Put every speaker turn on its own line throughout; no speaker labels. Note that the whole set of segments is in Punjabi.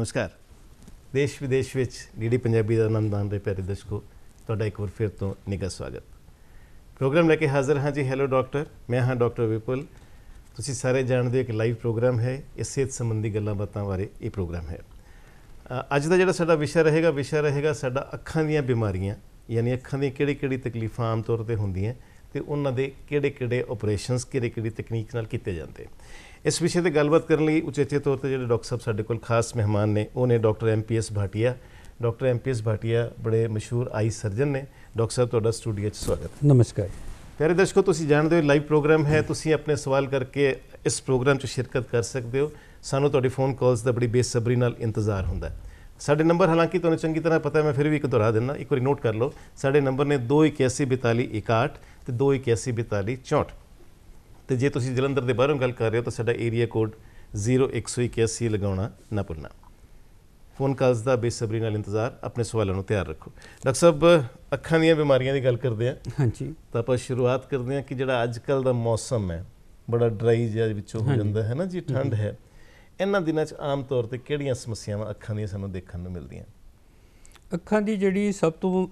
ਨਮਸਕਾਰ ਦੇਸ਼ ਵਿਦੇਸ਼ ਵਿੱਚ ਡੀਡੀ ਪੰਜਾਬੀ ਦਾ ਆਨੰਦਾਨ ਦੇ ਪਿਆਰੇ ਦਰਸ਼ਕੋ ਤੁਹਾਡਾ ਇੱਕ ਵਾਰ ਫਿਰ ਤੋਂ ਨਿੱਘਾ ਸਵਾਗਤ ਪ੍ਰੋਗਰਾਮ ਲੈ ਕੇ ਹਾਜ਼ਰ ਹਾਂ ਜੀ ਹੈਲੋ ਡਾਕਟਰ ਮੈਂ ਹਾਂ ਡਾਕਟਰ ਵਿਪੁਲ ਤੁਸੀਂ ਸਾਰੇ ਜਾਣਦੇ ਹੋ ਕਿ ਲਾਈਵ ਪ੍ਰੋਗਰਾਮ ਹੈ ਇਹ ਸਿਹਤ ਸੰਬੰਧੀ ਗੱਲਾਂ ਬਾਤਾਂ ਬਾਰੇ ਇਹ ਪ੍ਰੋਗਰਾਮ ਹੈ ਅੱਜ ਦਾ ਜਿਹੜਾ ਸਾਡਾ ਵਿਸ਼ਾ ਰਹੇਗਾ ਵਿਸ਼ਾ ਰਹੇਗਾ ਸਾਡਾ ਅੱਖਾਂ ਦੀਆਂ ਬਿਮਾਰੀਆਂ ਯਾਨੀ ਅੱਖਾਂ ਦੀਆਂ ਕਿਹੜੀ ਕਿਹੜੀ ਤਕਲੀਫਾਂ ਆਮ ਤੌਰ ਤੇ ਹੁੰਦੀਆਂ ਤੇ ਉਹਨਾਂ ਦੇ ਕਿਹੜੇ ਕਿਹੜੇ ਆਪਰੇਸ਼ਨਸ ਕਿਹੜੀ ਕਿਹੜੀ ਤਕਨੀਕ ਨਾਲ ਕੀਤੇ ਜਾਂਦੇ ਇਸ ਵਿਸ਼ੇ ਤੇ ਗੱਲਬਾਤ ਕਰਨ ਲਈ ਉਚੇਚੇ ਤੌਰ ਤੇ ਜਿਹੜੇ ਡਾਕਟਰ ਸਾਹਿਬ ਸਾਡੇ ਕੋਲ ਖਾਸ ਮਹਿਮਾਨ ਨੇ ਉਹ ਨੇ doctor MPS Bhatia. Doctor MPS Bhatia ਬੜੇ ਮਸ਼ਹੂਰ ਆਈ ਸਰਜਨ ਨੇ। ਡਾਕਟਰ ਸਾਹਿਬ ਤੁਹਾਡਾ ਸਟੂਡੀਓ 'ਚ ਸਵਾਗਤ
ਨਮਸਕਾਰ
ਪਿਆਰੇ ਦਰਸ਼ਕੋ ਤੁਸੀਂ ਜਾਣਦੇ ਹੋ ਲਾਈਵ ਪ੍ਰੋਗਰਾਮ ਹੈ। ਤੁਸੀਂ ਆਪਣੇ ਸਵਾਲ ਕਰਕੇ ਇਸ ਪ੍ਰੋਗਰਾਮ 'ਚ ਸ਼ਿਰਕਤ ਕਰ ਸਕਦੇ ਹੋ। ਸਾਨੂੰ ਤੁਹਾਡੀ ਫੋਨ ਕਾਲਸ ਦਾ ਬੜੀ ਬੇਸਬਰੀ ਨਾਲ ਇੰਤਜ਼ਾਰ ਹੁੰਦਾ ਹੈ। ਸਾਡੇ ਨੰਬਰ ਹਾਲਾਂਕਿ ਤੁਹਾਨੂੰ ਚੰਗੀ ਤਰ੍ਹਾਂ ਪਤਾ ਹੈ ਮੈਂ ਫਿਰ ਵੀ ਇੱਕ ਦੁਹਰਾ ਦਿੰਦਾ। ਇੱਕ ਵਾਰੀ ਨੋਟ ਕਰ ਲਓ। ਸਾਡੇ ਨੰਬਰ ਨੇ 21824261 ਤੇ 21824264 ਤੇ ਜੇ ਤੁਸੀਂ ਜਲੰਧਰ ਦੇ ਬਾਹਰੋਂ ਗੱਲ ਕਰ ਰਹੇ ਹੋ ਤਾਂ ਸਾਡਾ ਏਰੀਆ ਕੋਡ 0181 ਲਗਾਉਣਾ ਨਾ ਭੁੱਲਣਾ ਫੋਨ ਕਾਲਸ ਦਾ ਬੇਸਬਰੀ ਨਾਲ ਇੰਤਜ਼ਾਰ ਆਪਣੇ ਸਵਾਲਾਂ ਨੂੰ ਤਿਆਰ ਰੱਖੋ। ਡਾਕਟਰ ਸਾਹਿਬ ਅੱਖਾਂ ਦੀਆਂ ਬਿਮਾਰੀਆਂ ਦੀ ਗੱਲ ਕਰਦੇ ਹਾਂ।
ਹਾਂਜੀ।
ਤਾਂ ਆਪਾਂ ਸ਼ੁਰੂਆਤ ਕਰਦੇ ਹਾਂ ਕਿ ਜਿਹੜਾ ਅੱਜ ਕੱਲ ਦਾ ਮੌਸਮ ਹੈ ਬੜਾ ਡਰਾਈ ਜਿਹਾ ਵਿੱਚੋਂ ਹੋ। ਜਾਂਦਾ ਹੈ ਨਾ ਜੀ ਠੰਡ ਹੈ। ਇਹਨਾਂ ਦਿਨਾਂ 'ਚ ਆਮ ਤੌਰ ਤੇ ਕਿਹੜੀਆਂ ਸਮੱਸਿਆਵਾਂ ਅੱਖਾਂ ਦੀਆਂ ਸਾਨੂੰ ਦੇਖਣ ਨੂੰ ਮਿਲਦੀਆਂ?
ਅੱਖਾਂ ਦੀ ਜਿਹੜੀ ਸਭ ਤੋਂ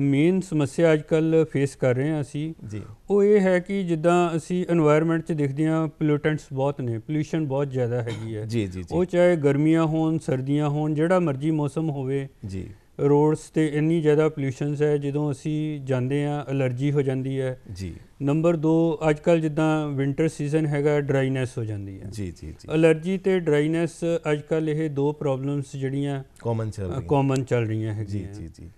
ਮੇਨ ਸਮੱਸਿਆ ਅੱਜ ਕੱਲ ਫੇਸ ਕਰ ਰਹੇ ਹਾਂ ਅਸੀਂ।
ਜੀ।
ਉਹ ਇਹ ਹੈ ਕਿ ਜਿੱਦਾਂ ਅਸੀਂ এনवायरमेंट 'ਚ ਦੇਖਦੇ ਹਾਂ ਪੋਲੂਟੈਂਟਸ ਬਹੁਤ ਨੇ ਪੋਲੂਸ਼ਨ ਬਹੁਤ ਜ਼ਿਆਦਾ ਹੈਗੀ ਹੈ।
ਜੀ ਜੀ
ਉਹ ਚਾਹੇ ਗਰਮੀਆਂ ਹੋਣ ਸਰਦੀਆਂ ਹੋਣ ਜਿਹੜਾ ਮਰਜ਼ੀ ਮੌਸਮ ਹੋਵੇ
ਜੀ।
ਰੋਡਸ ਤੇ ਇੰਨੀ ਜ਼ਿਆਦਾ ਪੋਲੂਸ਼ਨਸ ਹੈ ਜਦੋਂ ਅਸੀਂ ਜਾਂਦੇ ਆ ਅਲਰਜੀ ਹੋ ਜਾਂਦੀ ਹੈ।
ਜੀ।
ਨੰਬਰ 2 ਅੱਜ ਕੱਲ ਜਿੱਦਾਂ ਵਿంటర్ ਸੀਜ਼ਨ ਹੈਗਾ ਡਰਾਈਨੈਸ ਹੋ ਜਾਂਦੀ ਹੈ।
ਜੀ ਜੀ ਜੀ।
ਅਲਰਜੀ ਤੇ ਡਰਾਈਨੈਸ ਅੱਜ ਕੱਲ ਇਹ ਦੋ ਪ੍ਰੋਬਲਮਸ ਜਿਹੜੀਆਂ
ਕਾਮਨ ਚੱਲ ਰਹੀ ਹੈ
ਕਾਮਨ ਚੱਲ ਰਹੀਆਂ
ਜੀ
ਹੈਗੀਆਂ।
ਜੀ ਜੀ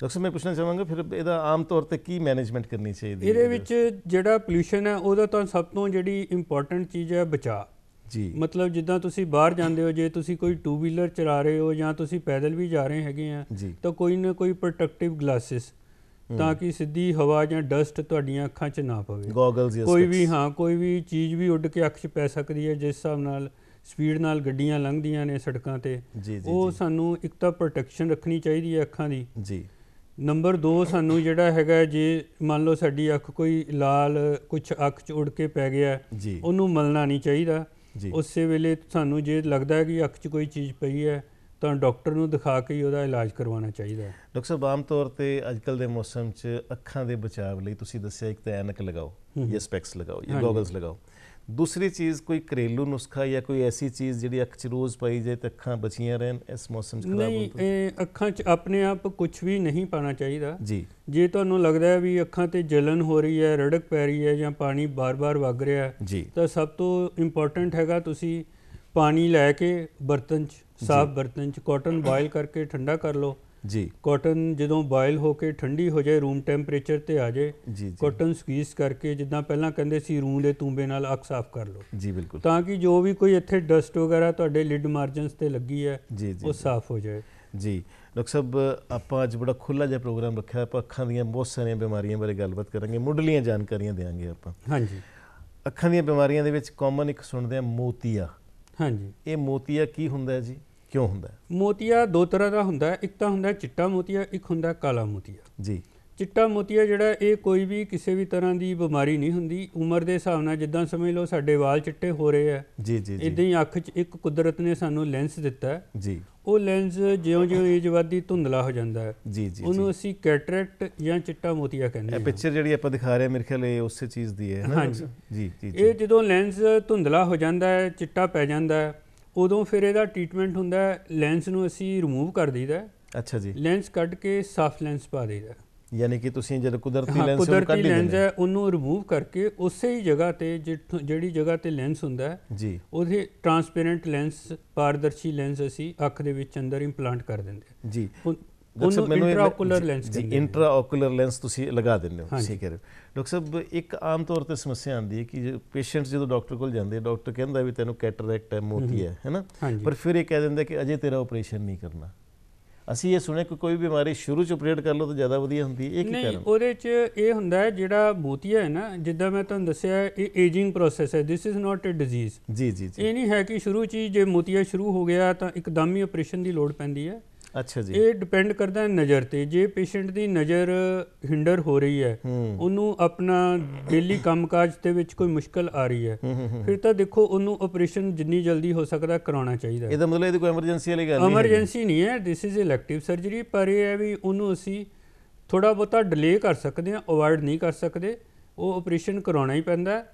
ਡਾਕਟਰ ਮੈਂ ਪੁੱਛਣਾ ਚਾਹਾਂਗਾ ਫਿਰ ਇਹਦਾ ਆਮ ਤੌਰ ਤੇ ਕੀ ਮੈਨੇਜਮੈਂਟ ਕਰਨੀ ਚਾਹੀਦੀ ਹੈ?
ਇਹਦੇ ਵਿੱਚ ਜਿਹੜਾ ਪੋਲੂਸ਼ਨ ਹੈ ਉਹਦਾ ਤਾਂ ਸਭ ਤੋਂ ਜਿਹੜੀ ਇੰਪੋਰਟੈਂਟ ਚੀਜ਼ ਹੈ ਬਚਾ
ਜੀ।
ਮਤਲਬ ਜਿੱਦਾਂ ਤੁਸੀਂ ਬਾਹਰ ਜਾਂਦੇ ਹੋ ਜੇ ਤੁਸੀਂ ਕੋਈ ਟੂ ਵੀਲਰ ਚਲਾ ਰਹੇ ਹੋ ਜਾਂ ਤੁਸੀਂ ਪੈਦਲ ਵੀ ਜਾ ਰਹੇ ਹੈਗੇ ਆ
ਜੀ।
ਤਾਂ ਕੋਈ ਨਾ ਕੋਈ ਪ੍ਰੋਟੈਕਟਿਵ ਗਲਾਸਿਸ ਤਾਂ ਕਿ ਸਿੱਧੀ ਹਵਾ ਜਾਂ ਡਸਟ ਤੁਹਾਡੀਆਂ ਅੱਖਾਂ 'ਚ ਨਾ ਪਵੇ।
ਗੋਗਲਸ ਜਾਂ
ਕੋਈ ਵੀ। ਹਾਂ ਕੋਈ ਵੀ ਚੀਜ਼ ਵੀ ਉੱਡ ਕੇ ਅੱਖ 'ਚ ਪੈ ਸਕਦੀ ਹੈ ਜਿਸ ਹਿਸਾਬ ਨਾਲ ਸਪੀਡ ਨਾਲ ਗੱਡੀਆਂ ਲੰਘਦੀਆਂ ਨੇ ਸੜਕਾਂ ਤੇ ਉਹ ਸਾਨੂੰ ਇੱਕ ਤਾਂ ਪ੍ਰੋਟੈਕਸ਼ਨ ਰੱਖਣੀ ਚਾਹੀਦੀ ਹੈ ਅੱਖਾਂ ਦੀ।
ਜੀ।
ਨੰਬਰ 2 ਸਾਨੂੰ ਜਿਹੜਾ ਹੈਗਾ ਜੇ ਮੰਨ ਲਓ ਸਾਡੀ ਅੱਖ ਕੋਈ ਲਾਲ ਕੁਝ ਅੱਖ 'ਚ ਉੜ ਕੇ ਪੈ ਗਿਆ ਉਹਨੂੰ ਮਲਣਾ ਨਹੀਂ ਚਾਹੀਦਾ। ਉਸੇ ਵੇਲੇ ਸਾਨੂੰ ਜੇ ਲੱਗਦਾ ਹੈ ਕਿ ਅੱਖ 'ਚ ਕੋਈ ਚੀਜ਼ ਪਈ ਹੈ ਤਾਂ ਡਾਕਟਰ ਨੂੰ ਦਿਖਾ ਕੇ ਹੀ ਉਹਦਾ ਇਲਾਜ ਕਰਵਾਉਣਾ ਚਾਹੀਦਾ ਹੈ।
ਡਾਕਟਰ ਸਾਹਿਬ ਆਮ ਤੌਰ ਤੇ ਅੱਜਕੱਲ ਦੇ ਮੌਸਮ 'ਚ ਅੱਖਾਂ ਦੇ ਬਚਾਅ ਲਈ ਤੁਸੀਂ ਦੱਸਿਆ ਇੱਕ ਤਾਂ ਐਨਕ ਲਗਾਓ। ਜਾਂ ਸਪੈਕਸ ਲਗਾਓ ਜਾਂ। ਗੋਗਲਸ ਲਗਾਓ। ਦੂਸਰੀ ਚੀਜ਼ ਕੋਈ ਘਰੇਲੂ ਨੁਸਖਾ ਜਾਂ ਕੋਈ ਐਸੀ ਚੀਜ਼ ਜਿਹੜੀ ਅੱਖ 'ਚ ਰੋਜ਼ ਪਾਈ ਜਾਏ ਤੇ ਅੱਖਾਂ ਬਚੀਆਂ ਰਹਿਣ ਇਸ ਮੌਸਮ 'ਚ ਖਰਾਬ
ਨਹੀਂ
ਹੋਣ ਤੋਂ?
ਇਹ ਅੱਖਾਂ 'ਚ ਆਪਣੇ ਆਪ ਕੁਝ ਵੀ ਨਹੀਂ ਪਾਣਾ ਚਾਹੀਦਾ।
ਜੀ।
ਜੇ ਤੁਹਾਨੂੰ ਲੱਗਦਾ ਹੈ ਵੀ ਅੱਖਾਂ ਤੇ ਜਲਨ ਹੋ ਰਹੀ ਹੈ ਰੜਕ ਪੈ ਰਹੀ ਹੈ ਜਾਂ ਪਾਣੀ ਬਾਰ-ਬਾਰ ਵਗ ਰਿਹਾ ਹੈ ਤਾਂ ਸਭ ਤੋਂ ਇੰਪੋਰਟੈਂਟ ਹੈਗਾ ਤੁਸੀਂ ਪਾਣੀ ਲੈ ਕੇ ਬਰਤਨ 'ਚ ਸਾਫ਼ ਬਰਤਨ 'ਚ ਕਾਟਨ ਬਾਇਲ ਕਰਕੇ ਠੰਡਾ ਕਰ ਲਓ।
ਜੀ।
ਕਾਟਨ ਜਦੋਂ ਬਾਇਲ ਹੋ ਕੇ ਠੰਡੀ ਹੋ ਜਾਏ ਰੂਮ ਟੈਂਪਰੇਚਰ ਤੇ ਆ ਜਾਏ
ਜੀ ਜੀ।
ਕਾਟਨ ਸਕਵੀਜ਼ ਕਰਕੇ ਜਿੱਦਾਂ ਪਹਿਲਾਂ ਕਹਿੰਦੇ ਸੀ ਰੂੰ ਦੇ ਤੂੰਬੇ ਨਾਲ ਅੱਖ ਸਾਫ਼ ਕਰ ਲਓ।
ਜੀ ਬਿਲਕੁਲ।
ਤਾਂ ਕਿ ਜੋ ਵੀ ਕੋਈ ਇੱਥੇ ਡਸਟ ਵਗੈਰਾ ਤੁਹਾਡੇ ਲਿਡ ਮਾਰਜਨਸ ਤੇ ਲੱਗੀ ਹੈ ਉਹ ਸਾਫ਼ ਹੋ ਜਾਏ।
ਜੀ। ਡਾਕਟਰ ਸਾਹਿਬ ਆਪਾਂ ਅੱਜ ਬੜਾ ਖੁੱਲਾ ਜਿਹਾ ਪ੍ਰੋਗਰਾਮ ਰੱਖਿਆ ਆਪਾਂ ਅੱਖਾਂ ਦੀਆਂ ਬਹੁਤ ਸਾਰੀਆਂ ਬਿਮਾਰੀਆਂ ਬਾਰੇ ਗੱਲਬਾਤ ਕਰਾਂਗੇ ਮੁੱਢਲੀਆਂ ਜਾਣਕਾਰੀਆਂ ਦੇਵਾਂਗੇ ਆਪਾਂ।
ਹਾਂਜੀ।
ਅੱਖਾਂ ਦੀਆਂ ਬਿਮਾਰੀਆਂ ਦੇ ਵਿੱਚ ਕਾਮਨ ਇੱਕ ਸੁਣਦੇ ਆ ਮੋਤੀਆ।
ਹਾਂਜੀ।
ਇਹ ਮੋਤੀਆ ਕੀ ਹੁੰਦਾ ਹੈ ਜੀ? ਕਿਉਂ ਹੁੰਦਾ ਹੈ?
ਮੋਤੀਆ ਦੋ ਤਰ੍ਹਾਂ ਦਾ ਹੁੰਦਾ ਹੈ। ਇੱਕ ਤਾਂ ਹੁੰਦਾ ਚਿੱਟਾ ਮੋਤੀਆ ਇੱਕ ਹੁੰਦਾ ਕਾਲਾ ਮੋਤੀਆ।
ਜੀ।
ਚਿੱਟਾ ਮੋਤੀਆ ਜਿਹੜਾ ਇਹ ਕੋਈ ਵੀ ਕਿਸੇ ਵੀ ਤਰ੍ਹਾਂ ਦੀ ਬਿਮਾਰੀ ਨਹੀਂ ਹੁੰਦੀ। ਉਮਰ ਦੇ ਹਿਸਾਬ ਨਾਲ ਜਿੱਦਾਂ ਸਮਝ ਲਓ ਸਾਡੇ ਵਾਲ ਚਿੱਟੇ ਹੋ ਰਹੇ ਆ।
ਜੀ ਜੀ
ਇਦਾਂ
ਜੀ
ਹੀ ਅੱਖ 'ਚ ਇੱਕ ਕੁਦਰਤ ਨੇ ਸਾਨੂੰ ਲੈਂਸ ਦਿੱਤਾ। ਹੈ
ਜੀ।
ਉਹ ਲੈਂਸ ਜਿਉਂ-ਜਿਉਂ ਏਜ ਵੱਧਦੀ ਧੁੰਦਲਾ ਹੋ ਜਾਂਦਾ ਹੈ।
ਜੀ ਜੀ
ਉਹਨੂੰ ਅਸੀਂ ਕੈਟਰੈਕਟ ਜਾਂ ਚਿੱਟਾ ਮੋਤੀਆ ਕਹਿੰਦੇ
ਇਹ
ਹਾਂ।
ਪਿਕਚਰ ਜਿਹੜੀ ਆਪਾਂ ਦਿਖਾ ਰਹੇ ਹਾਂ ਮੇਰੇ ਖਿਆਲ ਇਹ ਉਸੇ ਚੀਜ਼ ਦੀ ਹੈ ਸਾਹਿਬ? ਜੀ ਜੀ
ਇਹ ਜਦੋਂ ਲੈਂਸ ਧੁੰਦਲਾ ਹੋ ਜਾਂਦਾ ਹੈ ਚਿੱਟਾ ਪੈ ਜਾਂਦਾ ਹੈ ਉਦੋਂ ਫਿਰ ਇਹਦਾ ਟ੍ਰੀਟਮੈਂਟ ਹੁੰਦਾ ਹੈ ਲੈਂਸ ਨੂੰ ਅਸੀਂ ਰਿਮੂਵ ਕਰ ਦਈਦਾ ਹੈ।
ਅੱਛਾ ਜੀ।
ਲੈਂਸ ਕੱਢ ਕੇ ਸਾਫ਼ ਲੈਂਸ ਪਾ ਦਈਦਾ ਹੈ।
ਯਾਨੀ ਕਿ ਤੁਸੀਂ ਜਦ ਕੁਦਰਤੀ ਲੈਂਸ ਨੂੰ ਕੱਢ ਹੀ
ਲੈਂਸ ਹੈ ਉਹਨੂੰ ਰਿਮੂਵ ਕਰਕੇ ਉਸੇ ਹੀ ਜਗ੍ਹਾ ਤੇ ਜਿੱਥੋਂ- ਜਿਹੜੀ ਜਗ੍ਹਾ ਤੇ ਲੈਂਸ ਹੁੰਦਾ ਹੈ
ਜੀ।
ਉਹਦੇ ਟਰਾਂਸਪੇਰੈਂਟ ਲੈਂਸ ਪਾਰਦਰਸ਼ੀ ਲੈਂਸ ਅਸੀਂ ਅੱਖ ਦੇ ਵਿੱਚ ਅੰਦਰ ਇੰਪਲਾਂਟ ਕਰ ਦਿੰਦੇ ਹਾਂ।
ਜੀ।
ਉਹਨੂੰ ਇੰਟਰਾਓਕੂਲਰ ਲੈਂਸ
ਜੀ
ਕਹਿੰਦੇ।
ਇੰਟਰਾਓਕੂਲਰ ਲੈਂਸ ਤੁਸੀਂ ਲਗਾ ਦਿੰਦੇ ਹੋ। ਠੀਕ ਹੈ। ਡਾਕਟਰ ਸਾਹਿਬ ਇੱਕ ਆਮ ਤੌਰ ਤੇ ਸਮੱਸਿਆ ਆਉਂਦੀ ਹੈ ਕਿ ਪੇਸ਼ੈਂਟਸ ਜਦੋਂ ਡਾਕਟਰ ਕੋਲ ਜਾਂਦੇ ਡਾਕਟਰ ਕਹਿੰਦਾ ਵੀ ਤੈਨੂੰ ਕੈਟਰੈਕਟ ਹੈ ਮੋਤੀ ਹੈ ਹੈਨਾ ਪਰ ਫਿਰ ਇਹ ਕਹਿ ਦਿੰਦਾ ਕਿ ਅਜੇ ਤੇਰਾ ਆਪਰੇਸ਼ਨ ਨਹੀਂ ਕਰਨਾ। ਅਸੀਂ ਇਹ ਸੁਣਿਆ ਕਿ ਕੋਈ ਬਿਮਾਰੀ ਸ਼ੁਰੂ ਚ ਆਪਰੇਟ ਕਰ ਲਓ ਤਾਂ ਜ਼ਿਆਦਾ ਵਧੀਆ ਹੁੰਦੀ ਹੈ। ਇਹ ਕੀ
ਨਹੀਂ
ਕਾਰਨ?
ਉਹਦੇ ਚ ਇਹ ਹੁੰਦਾ ਹੈ ਜਿਹੜਾ ਮੋਤੀਆ ਹੈ ਨਾ ਜਿੱਦਾਂ ਮੈਂ ਤੁਹਾਨੂੰ ਦੱਸਿਆ ਇਹ ਏਜਿੰਗ ਪ੍ਰੋਸੈਸ ਹੈ। This is not a disease
ਜੀ ਜੀ ਜੀ।
ਇਹ ਨਹੀਂ ਹੈ ਕਿ ਸ਼ੁਰੂ ਚ ਜੇ ਮੋਤੀਆ ਸ਼ੁਰੂ ਹੋ ਗਿਆ ਤਾਂ ਇੱਕਦਮ ਹੀ ਆਪਰੇਸ਼ਨ ਦੀ ਲੋੜ ਪੈਂਦੀ ਹੈ।
ਅੱਛਾ ਜੀ
ਇਹ ਡਿਪੈਂਡ ਕਰਦਾ ਹੈ ਨਜ਼ਰ ਤੇ ਜੇ ਪੇਸ਼ੈਂਟ ਦੀ ਨਜ਼ਰ ਹਿੰਡਰ ਹੋ ਰਹੀ ਹੈ ਉਹਨੂੰ ਆਪਣਾ ਡੇਲੀ ਕੰਮਕਾਜ ਦੇ ਵਿੱਚ ਕੋਈ ਮੁਸ਼ਕਲ ਆ ਰਹੀ ਹੈ। ਫਿਰ ਤਾਂ ਦੇਖੋ ਉਹਨੂੰ ਆਪਰੇਸ਼ਨ ਜਿੰਨੀ ਜਲਦੀ ਹੋ ਸਕਦਾ ਕਰਾਉਣਾ ਚਾਹੀਦਾ ਹੈ
ਇਹਦਾ ਮਤਲਬ ਇਹਦੀ ਕੋਈ ਐਮਰਜੈਂਸੀ ਵਾਲੀ ਗੱਲ ਨਹੀਂ।
ਐਮਰਜੈਂਸੀ ਨਹੀਂ ਹੈ ਥਿਸ ਇਜ਼ ਇਲੈਕਟਿਵ ਸਰਜਰੀ ਪਰ ਇਹ ਹੈ ਵੀ ਉਹਨੂੰ ਅਸੀਂ ਥੋੜਾ ਬਹੁਤਾ ਡਿਲੇ ਕਰ ਸਕਦੇ ਹਾਂ ਅਵੋਇਡ ਨਹੀਂ ਕਰ ਸਕਦੇ ਉਹ ਆਪਰੇਸ਼ਨ ਕਰਾਉਣਾ ਹੀ ਪੈਂਦਾ।